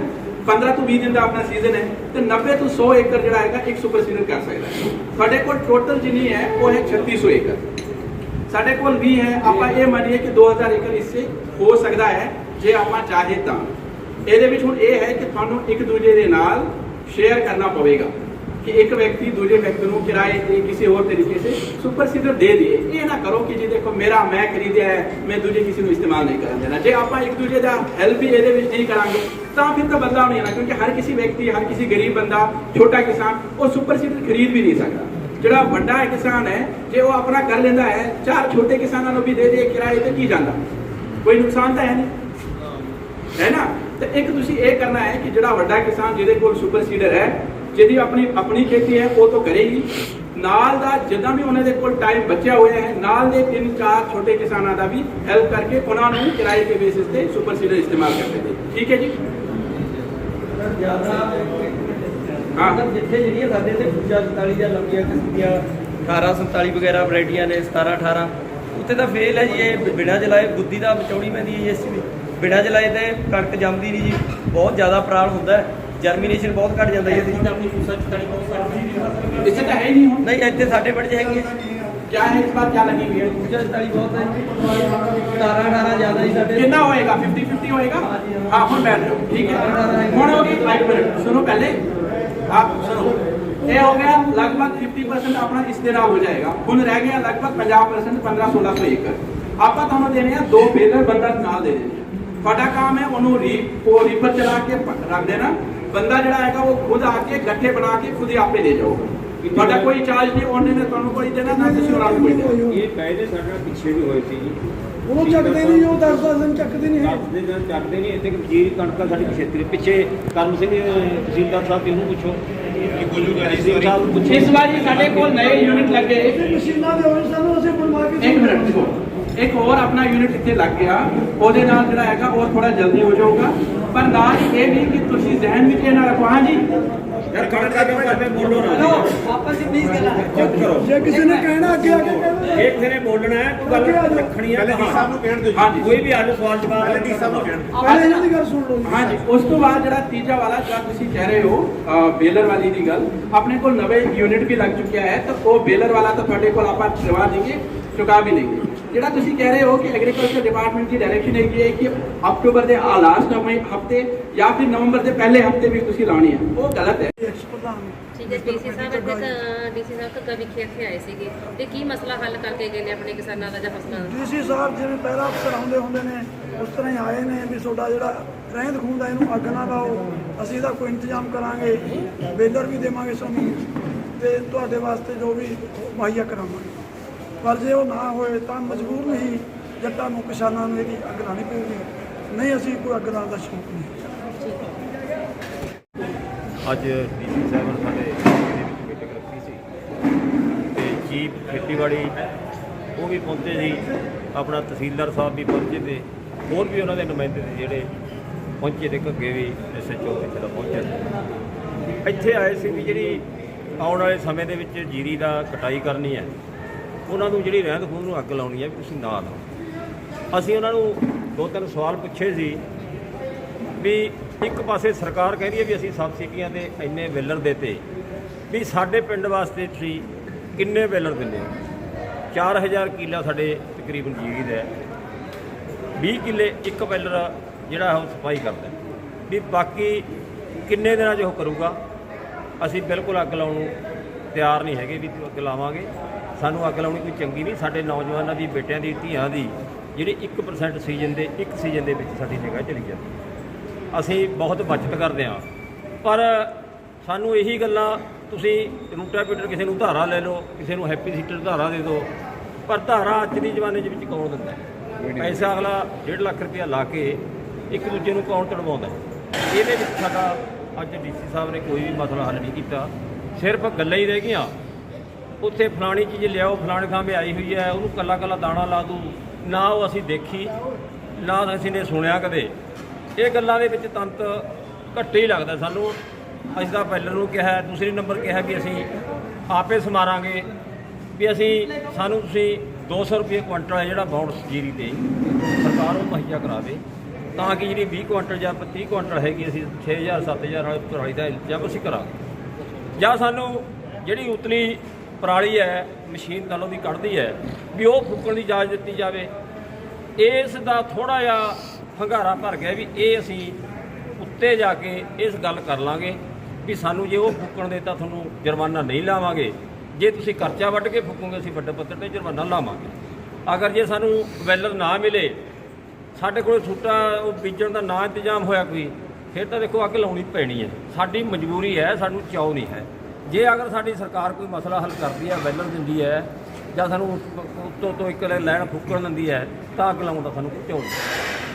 15 ਤੋਂ 20 ਦਿਨ ਦਾ ਆਪਣਾ ਸੀਜ਼ਨ ਹੈ। ਤੇ 90 ਤੋਂ 100 ਏਕੜ ਜਿਹੜਾ ਹੈਗਾ ਇੱਕ ਸੁਪਰ ਸੀਡਰ ਕਰ ਸਕਦਾ। ਹੈ ਸਾਡੇ ਕੋਲ ਟੋਟਲ ਜਿੰਨੀ ਹੈ ਉਹ ਹੈ 3600 ਏਕੜ। ਸਾਡੇ ਕੋਲ ਵੀ ਹੈ। ਆਪਾਂ ਇਹ ਮੰਨੀਏ ਕਿ 2000 ਏਕੜ ਇਸੇ ਹੋ ਸਕਦਾ ਹੈ ਜੇ ਆਪਾਂ ਚਾਹੇ ਤਾਂ। ਇਹਦੇ ਵਿੱਚ ਹੁਣ ਇਹ ਹੈ ਕਿ ਤੁਹਾਨੂੰ ਇੱਕ ਦੂਜੇ ਦੇ ਨਾਲ ਸ਼ੇਅਰ ਕਰਨਾ ਪਵੇਗਾ ਕਿ ਇੱਕ ਵਿਅਕਤੀ ਦੂਜੇ ਵਿਅਕਤੀ ਨੂੰ ਕਿਰਾਏ ਤੇ ਕਿਸੇ ਹੋਰ ਤਰੀਕੇ ਸੇ ਸੁਪਰ ਸੀਡਰ ਦੇ ਦੇ। ਇਹ ਨਾ ਕਰੋ ਕਿ ਜੀ ਦੇਖੋ ਮੇਰਾ ਮੈਂ ਖਰੀਦਿਆ ਹੈ, ਮੈਂ ਦੂਜੇ ਕਿਸੇ ਨੂੰ ਇਸਤੇਮਾਲ ਨਹੀਂ ਕਰਨ ਦੇਣਾ। ਜੇ ਆਪਾਂ ਇੱਕ ਦੂਜੇ ਦਾ ਹੈਲਪ ਵੀ ਇਹਦੇ ਵਿੱਚ ਨਹੀਂ ਕਰਾਂਗੇ, ਤਾਂ ਫਿਰ ਤਾਂ ਬਦਲਾਵ ਨਹੀਂ ਆਣਾ ਕਿਉਂਕਿ ਹਰ ਕਿਸੇ ਵਿਅਕਤੀ, ਹਰ ਕਿਸੇ ਗਰੀਬ ਬੰਦਾ, ਛੋਟਾ ਕਿਸਾਨ, ਉਹ ਸੁਪਰ ਸੀਡਰ ਖਰੀਦ ਵੀ ਨਹੀਂ ਸਕਦਾ। ਜਿਹੜਾ ਵੱਡਾ ਕਿਸਾਨ ਹੈ, ਜੇ ਉਹ ਆਪਣਾ ਕਰ ਲੈਂਦਾ ਹੈ, ਚਾਰ ਛੋਟੇ ਕਿਸਾਨਾਂ ਨੂੰ ਵੀ ਦੇ ਦੇ, ਕਿਰਾਏ ਤੇ ਕੀ ਜਾਂਦਾ? ਕੋਈ ਨੁਕਸਾਨ ਤਾਂ ਹੈ ਨਹੀਂ। ਹੈ ਨਾ? ਤੇ ਇੱਕ ਤੁਸੀਂ ਇਹ ਕਰਨਾ ਹੈ ਕਿ ਜਿਹੜਾ ਵੱਡਾ ਕਿਸਾਨ ਜਿਹਦੇ ਕੋਲ ਸੁਪਰ ਸੀਡਰ ਹੈ, ਜਿਹਦੀ ਆਪਣੀ ਆਪਣੀ ਖੇਤੀ ਹੈ, ਉਹ ਤਾਂ ਕਰੇਗੀ। ਨਾਲ ਦਾ ਜਿੱਦਾਂ ਵੀ ਉਹਨਾਂ ਦੇ ਕੋਲ ਟਾਈਮ ਬਚਿਆ ਹੋਇਆ ਹੈ, ਨਾਲ ਦੇ ਤਿੰਨ ਚਾਰ ਛੋਟੇ ਕਿਸਾਨਾਂ ਦਾ ਵੀ ਹੈਲਪ ਕਰਕੇ ਉਹਨਾਂ ਨੂੰ ਕਿਰਾਏ ਦੇ ਬੇਸਿਸ ਤੇ ਸੁਪਰ ਸੀਡਰ ਇਸਤੇਮਾਲ ਕਰਦੇ ਨੇ। ਠੀਕ ਹੈ ਜੀ? ਹਾਂ। ਜਿੱਥੇ ਜਿਹੜੀਆਂ ਸਾਡੇ ਤੇ 47 ਜਾਂ ਲੰਬੀਆਂ ਕਿਸਮ ਦੀਆਂ 1847 ਵਗੈਰਾ ਵੈਰਾਈਟੀਆਂ ਨੇ 17 18 ਉੱਥੇ ਤਾਂ ਫੇਲ ਹੈ ਜੀ ਇਹ ਬਿਨਾਂ ਜਲਾਏ ਗੁੱਦੀ ਦਾ ਵਿਚੌੜੀ ਪੈਂਦੀ ਹੈ ਜੀ ਇਸ ਵਿੱਚ ਬਿਨਾਂ ਜਲਾਏ ਤੇ ਕਣਕ ਜੰਮਦੀ ਨਹੀਂ ਜੀ ਬਹੁਤ ਜ਼ਿਆਦਾ ਪ੍ਰਾਣ ਹੁੰਦਾ ਹੈ ਜਰਮੀਨੇਸ਼ਨ ਬਹੁਤ ਘਟ ਜਾਂਦਾ ਜੀ ਇਹਦੇ 'ਚ। ਆਪਣੀ ਫੁੱਸਾ ਚਤਾਲੀ ਬਹੁਤ ਕਰਦੀ ਇਸੇ ਤਾਂ ਹੈ ਹੀ ਨਹੀਂ ਹੁਣ ਨਹੀਂ ਇੱਥੇ ਸਾਡੇ ਪਿੰਡ 'ਚ ਹੈਗੀ ਹੈ क्या है इस बार क्या लगी हुई है 47 ਬਹੁਤ ਹੈ 17 18 ਜ਼ਿਆਦਾ ਹੀ ਸਾਡੇ कितना होएगा 50 50 होएगा हाँ ਹੁਣ बैठ जाओ ठीक है ਹੁਣ ਹੋ ਗਈ 5 ਮਿੰਟ ਸੁਣੋ ਪਹਿਲੇ ਆਪ ਇਹ ਹੋ ਗਿਆ ਲਗਭਗ 50% ਆਪਣਾ ਇਸ ਦੇ ਨਾਲ ਹੋ ਜਾਏਗਾ। ਹੁਣ ਰਹਿ ਗਿਆ ਲਗਭਗ 50% 15 1600 ਏਕੜ। ਆਪਾਂ ਤੁਹਾਨੂੰ ਦੇਣੇ ਆ ਦੋ ਬੇਲਰ ਬੰਦਾ ਨਾਲ ਦੇ ਦੇਣੇ। ਆ। ਤੁਹਾਡਾ ਕੰਮ ਹੈ ਉਹਨੂੰ ਰੀਪ ਉਹ ਰੀਪਰ ਚਲਾ ਕੇ ਰੱਖ ਦੇਣਾ। ਬੰਦਾ ਜਿਹੜਾ ਹੈਗਾ ਉਹ ਖੁਦ ਆ ਕੇ ਗੱਠੇ ਬਣਾ ਕੇ ਖੁਦ ਹੀ ਆਪੇ ਲੈ ਜਾਊਗਾ। ਤੁਹਾਡਾ ਕੋਈ ਚਾਰਜ ਨਹੀਂ ਉਹਨੇ ਨੇ ਤੁਹਾਨੂੰ ਕੋਈ ਦੇਣਾ ਨਾ ਉਹਨਾਂ ਨੂੰ ਕੋਈ ਦੇਣਾ। ਇਹ ਕਾਇਦੇ ਸਾਡੇ ਪਿੱਛੇ ਵੀ ਹੋਏ ਸੀ ਜੀ। ਉਹ ਚੱਕਦੇ ਨਹੀਂ ਉਹ 10 10 ਦਿਨ ਚੱਕਦੇ ਨਹੀਂ ਦਸ ਦੇ ਦਿਨ ਚੱਕਦੇ ਨਹੀਂ ਇੱਥੇ ਵਜ਼ੀਰ ਕਣਕਾਂ ਸਾਡੀ ਖੇਤਰ। ਪਿੱਛੇ ਕਰਮ ਸਿੰਘ ਤਹਿਸੀਲਦਾਰ ਸਾਹਿਬ ਜੀ ਨੂੰ ਪੁੱਛੋ ਤਹਿਸੀਲ ਸਾਹਿਬ ਨੂੰ ਪੁੱਛੋ ਇਸ ਵਾਰ ਜੀ ਸਾਡੇ ਕੋਲ ਨਵੇਂ ਯੂਨਿਟ ਲੱਗੇ। ਮਸ਼ੀਨਾਂ ਦੇ ਹੋਣ ਸਾਨੂੰ ਅਸੀਂ ਬਣਵਾ ਕੇ ਇੱਕ ਮਿੰਟ ਦੇਖੋ। ਇੱਕ ਹੋਰ ਆਪਣਾ ਯੂਨਿਟ ਇੱਥੇ ਲੱਗ ਗਿਆ। ਉਹਦੇ ਨਾਲ ਜਿਹੜਾ ਹੈਗਾ ਉਹ ਥੋੜਾ ਜਲਦੀ ਹੋ ਜਾਊਗਾ। ਪਰ ਨਾਲ ਇਹ ਵੀ ਕਿ ਤੁਸੀਂ ਜ਼ਹਿਨ ਵਿੱਚ ਇਹ ਨਾ ਰੱਖੋ। ਹਾਂ ਜੀ ਯਾਰ ਕਣਕ ਦਾ ਕਿਉਂ ਕਰਦੇ ਬੋਲੋ ਨਾ। ਵਿੱਚ ਪਲੀਜ਼ ਗੱਲਾਂ ਕਰੋ। ਜੇ ਕਿਸੇ ਨੇ ਕਹਿਣਾ ਅੱਗੇ ਆ ਕੇ ਕਹਿਣਾ ਇਹ ਕਿਸੇ ਨੇ ਬੋਲਣਾ ਹੈ ਕੋਈ ਗੱਲ ਰੱਖਣੀ ਹੈ ਹਾਂ। ਜੀ। ਕੋਈ ਵੀ ਅੱਜ ਸਵਾਲ ਜਵਾਬ ਪਹਿਲੇ ਸਾਹਿਬ ਨੂੰ ਕਹਿਣ ਪਹਿਲੇ ਇਹਨਾਂ ਦੀ ਗੱਲ ਸੁਣ ਲਓ ਜੀ। ਹਾਂ ਜੀ ਉਸ ਤੋਂ ਬਾਅਦ ਜਿਹੜਾ ਤੀਜਾ ਵਾਲਾ ਜਿਹੜਾ ਤੁਸੀਂ ਕਹਿ ਰਹੇ ਹੋ ਬੇਲਰ ਵਾਲੀ ਦੀ ਗੱਲ ਆਪਣੇ ਕੋਲ ਨਵੇਂ ਯੂਨਿਟ ਵੀ ਲੱਗ ਚੁੱਕਿਆ ਹੈ ਤਾਂ ਉਹ ਬੇਲਰ ਵਾਲਾ ਤਾਂ ਤੁਹਾਡੇ ਕੋਲ ਆਪਾਂ ਕਰਵਾ ਦੇਂਗੇ ਚੁਕਾ ਵੀ ਲੇਂਗੇ ਜਿਹੜਾ ਤੁਸੀਂ ਕਹਿ ਰਹੇ ਹੋ ਕਿ ਐਗਰੀਕਲਚਰ ਡਿਪਾਰਟਮੈਂਟ ਦੀ ਡਾਇਰੈਕਸ਼ਨ ਹੈਗੀ ਹੈ ਕਿ ਅਕਤੂਬਰ ਦੇ ਆ ਲਾਸਟ ਹਫ਼ਤੇ ਜਾਂ ਫਿਰ ਨਵੰਬਰ ਦੇ ਪਹਿਲੇ ਹਫ਼ਤੇ ਵੀ ਤੁਸੀਂ ਲਾਉਣੀ ਹੈ ਉਹ ਗਲਤ ਹੈ। ਐਕਸ ਪ੍ਰਧਾਨ ਡੀਸੀ ਸਾਹਿਬ ਇੱਥੇ ਡੀਸੀ ਸਾਹਿਬ ਤਾਂ ਕਵੀ ਖੇਤ ਆਏ ਸੀਗੇ। ਤੇ ਕੀ ਮਸਲਾ ਹੱਲ ਕਰਕੇ ਗਏ ਨੇ ਆਪਣੇ ਕਿਸਾਨਾਂ ਦਾ ਜਾਂ ਫਸਲਾਂ ਦਾ? ਡੀਸੀ ਸਾਹਿਬ ਜਿਵੇਂ ਪਹਿਲਾਂ ਅਫਸਰ ਆਉਂਦੇ ਹੁੰਦੇ ਨੇ, ਉਸ ਤਰ੍ਹਾਂ ਹੀ ਆਏ ਨੇ ਵੀ ਤੁਹਾਡਾ ਜਿਹੜਾ ਰਹਿੰਦ ਖੂੰਦ ਹੈ ਇਹਨੂੰ ਅੱਗ ਨਾ ਲਾਓ। ਅਸੀਂ ਇਹਦਾ ਕੋਈ ਇੰਤਜ਼ਾਮ ਕਰਾਂਗੇ ਬੇਲਰ ਵੀ ਦੇਵਾਂਗੇ ਸਾਨੂੰ। ਤੇ ਤੁਹਾਡੇ ਵਾਸਤੇ ਜੋ ਵੀ ਮੁਹੱਈਆ ਕਰਾਵਾਂਗੇ। ਪਰ ਜੇ ਉਹ ਨਾ ਹੋਏ ਤਾਂ ਮਜਬੂਰ ਨਹੀਂ, ਜੱਟਾਂ ਨੂੰ ਕਿਸਾਨਾਂ ਨੂੰ ਇਹਦੀ ਅੱਗ ਲਾਣੀ ਪਊਗੀ। ਨਹੀਂ, ਅਸੀਂ ਕੋਈ ਅੱਗ ਲਾਉਣ ਦਾ ਸ਼ੌਕ ਨਹੀਂ। ਅੱਜ ਡੀਸੀ ਸਾਹਿਬ ਨੇ ਸਾਡੇ ਦੇ ਵਿੱਚ ਮੀਟਿੰਗ ਰੱਖੀ ਸੀ। ਤੇ ਚੀਫ ਖੇਤੀਬਾੜੀ, ਉਹ ਵੀ ਪਹੁੰਚੇ ਸੀ। ਆਪਣਾ ਤਹਿਸੀਲਦਾਰ ਸਾਹਿਬ ਵੀ ਪਹੁੰਚੇ ਤੇ ਹੋਰ ਵੀ ਉਹਨਾਂ ਦੇ ਨੁਮਾਇੰਦੇ ਸੀ ਜਿਹੜੇ ਪਹੁੰਚੇ ਤੇ ਘੱਗੇ ਵੀ ਐਸਐਚਓ ਇੱਥੇ ਦਾ ਪਹੁੰਚਿਆ। ਇੱਥੇ ਆਏ ਸੀ ਵੀ ਜਿਹੜੀ ਆਉਣ ਵਾਲੇ ਸਮੇਂ ਦੇ ਵਿੱਚ ਜੀਰੀ ਦਾ ਕਟਾਈ ਕਰਨੀ ਹੈ, ਉਹਨਾਂ ਨੂੰ ਜਿਹੜੀ ਰਹਿੰਦ ਖੂੰਹਦ ਨੂੰ ਅੱਗ ਲਾਉਣੀ ਹੈ ਵੀ ਤੁਸੀਂ ਨਾ ਲਾਓ। ਅਸੀਂ ਉਹਨਾਂ ਨੂੰ ਦੋ ਤਿੰਨ ਸਵਾਲ ਪੁੱਛੇ ਸੀ ਵੀ ਇੱਕ ਪਾਸੇ ਸਰਕਾਰ ਕਹਿ ਰਹੀ ਹੈ ਵੀ ਅਸੀਂ ਸਬਸਿਡੀਆਂ ਦੇ ਇੰਨੇ ਵੇਲਰ ਦੇਤੇ, ਵੀ ਸਾਡੇ ਪਿੰਡ ਵਾਸਤੇ ਤੁਸੀਂ ਕਿੰਨੇ ਵੇਲਰ ਦਿੰਦੇ ਹੋ? 4000 ਕਿੱਲਾ ਸਾਡੇ ਤਕਰੀਬਨ ਜੀਰੀ ਦਾ ਹੈ। 20 ਕਿੱਲੇ ਇੱਕ ਵੇਲਰ ਜਿਹੜਾ ਉਹ ਸਫ਼ਾਈ ਕਰਦਾ। ਵੀ ਬਾਕੀ ਕਿੰਨੇ ਦਿਨਾਂ 'ਚ ਉਹ ਕਰੂਗਾ? ਅਸੀਂ ਬਿਲਕੁਲ ਅੱਗ ਲਾਉਣ ਨੂੰ ਤਿਆਰ ਨਹੀਂ ਹੈਗੇ ਵੀ ਅੱਗ ਲਾਵਾਂਗੇ। ਸਾਨੂੰ ਅੱਗ ਲਾਉਣੀ ਕੋਈ ਚੰਗੀ ਨਹੀਂ, ਸਾਡੇ ਨੌਜਵਾਨਾਂ ਦੀ, ਬੇਟਿਆਂ ਦੀ, ਧੀਆਂ ਦੀ, ਜਿਹੜੀ 1% ਸੀਜ਼ਨ ਦੇ, ਇੱਕ ਸੀਜ਼ਨ ਦੇ ਵਿੱਚ ਸਾਡੀ ਜਗ੍ਹਾ ਚਲੀ ਜਾਂਦੀ ਅਸੀਂ ਬਹੁਤ ਬਚਤ ਕਰਦੇ ਹਾਂ। ਪਰ ਸਾਨੂੰ ਇਹੀ ਗੱਲਾਂ ਤੁਸੀਂ ਰੂਟਾਵੀਟਰ ਕਿਸੇ ਨੂੰ ਧਾਰਾ ਲੈ ਲਓ ਕਿਸੇ ਨੂੰ ਹੈਪੀ ਸੀਟਰ ਧਾਰਾ ਦੇ ਦਿਓ ਪਰ ਧਾਰਾ ਅੱਜ ਦੀ ਜ਼ਮਾਨੇ ਦੇ ਵਿੱਚ ਕੌਣ ਦਿੰਦਾ ਹੈ? ਪੈਸਾ ਅਗਲਾ 1.5 ਲੱਖ ਰੁਪਇਆ ਲਾ ਕੇ ਇੱਕ ਦੂਜੇ ਨੂੰ ਕੌਣ ਤੜਵਾਉਂਦਾ? ਇਹਦੇ ਵਿੱਚ ਸਾਡਾ ਅੱਜ ਡੀਸੀ ਸਾਹਿਬ ਨੇ ਕੋਈ ਵੀ ਮਸਲਾ ਹੱਲ ਨਹੀਂ ਕੀਤਾ। ਸਿਰਫ ਗੱਲਾਂ ਹੀ ਰਹਿ ਗਈਆਂ। ਉੱਥੇ ਫਲਾਣੀ ਚੀਜ਼ ਲਿਆਓ ਫਲਾਣੇ ਥਾਂ 'ਤੇ ਆਈ ਹੋਈ ਹੈ ਉਹਨੂੰ ਕੱਲਾ ਕੱਲਾ ਦਾਣਾ ਲਾ ਦੂ ਨਾ ਉਹ ਅਸੀਂ ਦੇਖੀ ਨਾ ਅਸੀਂ ਨੇ ਸੁਣਿਆ ਕਦੇ। ਇਹ ਗੱਲਾਂ ਦੇ ਵਿੱਚ ਤੰਤ ਘੱਟੇ ਹੀ ਲੱਗਦਾ ਸਾਨੂੰ। ਅਸੀਂ ਤਾਂ ਪਹਿਲਾਂ ਨੂੰ ਕਿਹਾ, ਦੂਸਰੀ ਨੰਬਰ ਕਿਹਾ ਵੀ ਅਸੀਂ ਆਪੇ ਸਮਾਰਾਂਗੇ ਵੀ ਅਸੀਂ ਸਾਨੂੰ ਤੁਸੀਂ 200 ਰੁਪਏ ਕੁਇੰਟਲ ਹੈ ਜਿਹੜਾ ਬਾਉਂਡਸ ਜੀਰੀ ਤੇ ਸਰਕਾਰ ਉਹ ਮੁਹੱਈਆ ਕਰਾਵੇ, ਤਾਂ ਕਿ ਜਿਹੜੀ 20 ਕੁਇੰਟਲ ਜਾਂ 30 ਕੁਇੰਟਲ ਹੈਗੀ ਅਸੀਂ 6000 7000 ਵਾਲੀ ਪਰਾਲੀ ਦਾ ਇਲਜ਼ਾਮ ਅਸੀਂ ਕਰਾਂਗੇ ਜਾਂ ਸਾਨੂੰ ਜਿਹੜੀ ਉਤਲੀ ਪਰਾਲੀ ਹੈ, ਮਸ਼ੀਨ ਨਾਲ ਉਹਦੀ ਕੱਢਦੀ ਹੈ, ਵੀ ਉਹ ਫੂਕਣ ਦੀ ਇਜਾਜ਼ਤ ਦਿੱਤੀ ਜਾਵੇ। ਇਸ ਦਾ ਥੋੜਾ ਜਿਹਾ ਹੰਗਾਰਾ ਭਰ ਗਿਆ ਵੀ ਇਹ ਅਸੀਂ ਉੱਤੇ ਜਾ ਕੇ ਇਸ ਗੱਲ ਕਰ ਲਾਂਗੇ ਵੀ ਸਾਨੂੰ ਜੇ ਉਹ ਫੂਕਣ ਦੇ ਤਾਂ ਤੁਹਾਨੂੰ ਜੁਰਮਾਨਾ ਨਹੀਂ ਲਾਵਾਂਗੇ। ਜੇ ਤੁਸੀਂ ਖਰਚਾ ਵੱਢ ਕੇ ਫੂਕੋਗੇ, ਅਸੀਂ ਵੱਡੇ ਪੱਧਰ ਤੇ ਜੁਰਮਾਨਾ ਲਾਵਾਂਗੇ। ਅਗਰ ਜੇ ਸਾਨੂੰ ਵੈਲਰ ਨਾ ਮਿਲੇ, ਸਾਡੇ ਕੋਲ ਛੁੱਟਾ ਉਹ ਬੀਜਣ ਦਾ ਨਾ ਇੰਤਜ਼ਾਮ ਹੋਇਆ ਕੋਈ, ਫਿਰ ਤਾਂ ਦੇਖੋ ਅੱਗ ਲਾਉਣੀ ਪੈਣੀ ਹੈ। ਸਾਡੀ ਮਜਬੂਰੀ ਹੈ, ਸਾਨੂੰ ਚਾਅ ਨਹੀਂ ਹੈ। ਜੇ ਅਗਰ ਸਾਡੀ ਸਰਕਾਰ ਕੋਈ ਮਸਲਾ ਹੱਲ ਕਰਦੀ ਹੈ, ਵੈਲਰ ਦਿੰਦੀ ਹੈ, ਜਾਂ ਸਾਨੂੰ ਉੱਤੋਂ ਤੋਂ ਇੱਕ ਲੈਣ ਫੁੱਕਣ ਦਿੰਦੀ ਹੈ, ਤਾਂ ਅੱਗ ਲਾਉਣ ਦਾ ਸਾਨੂੰ ਕੋਈ ਚਾਅ ਨਹੀਂ।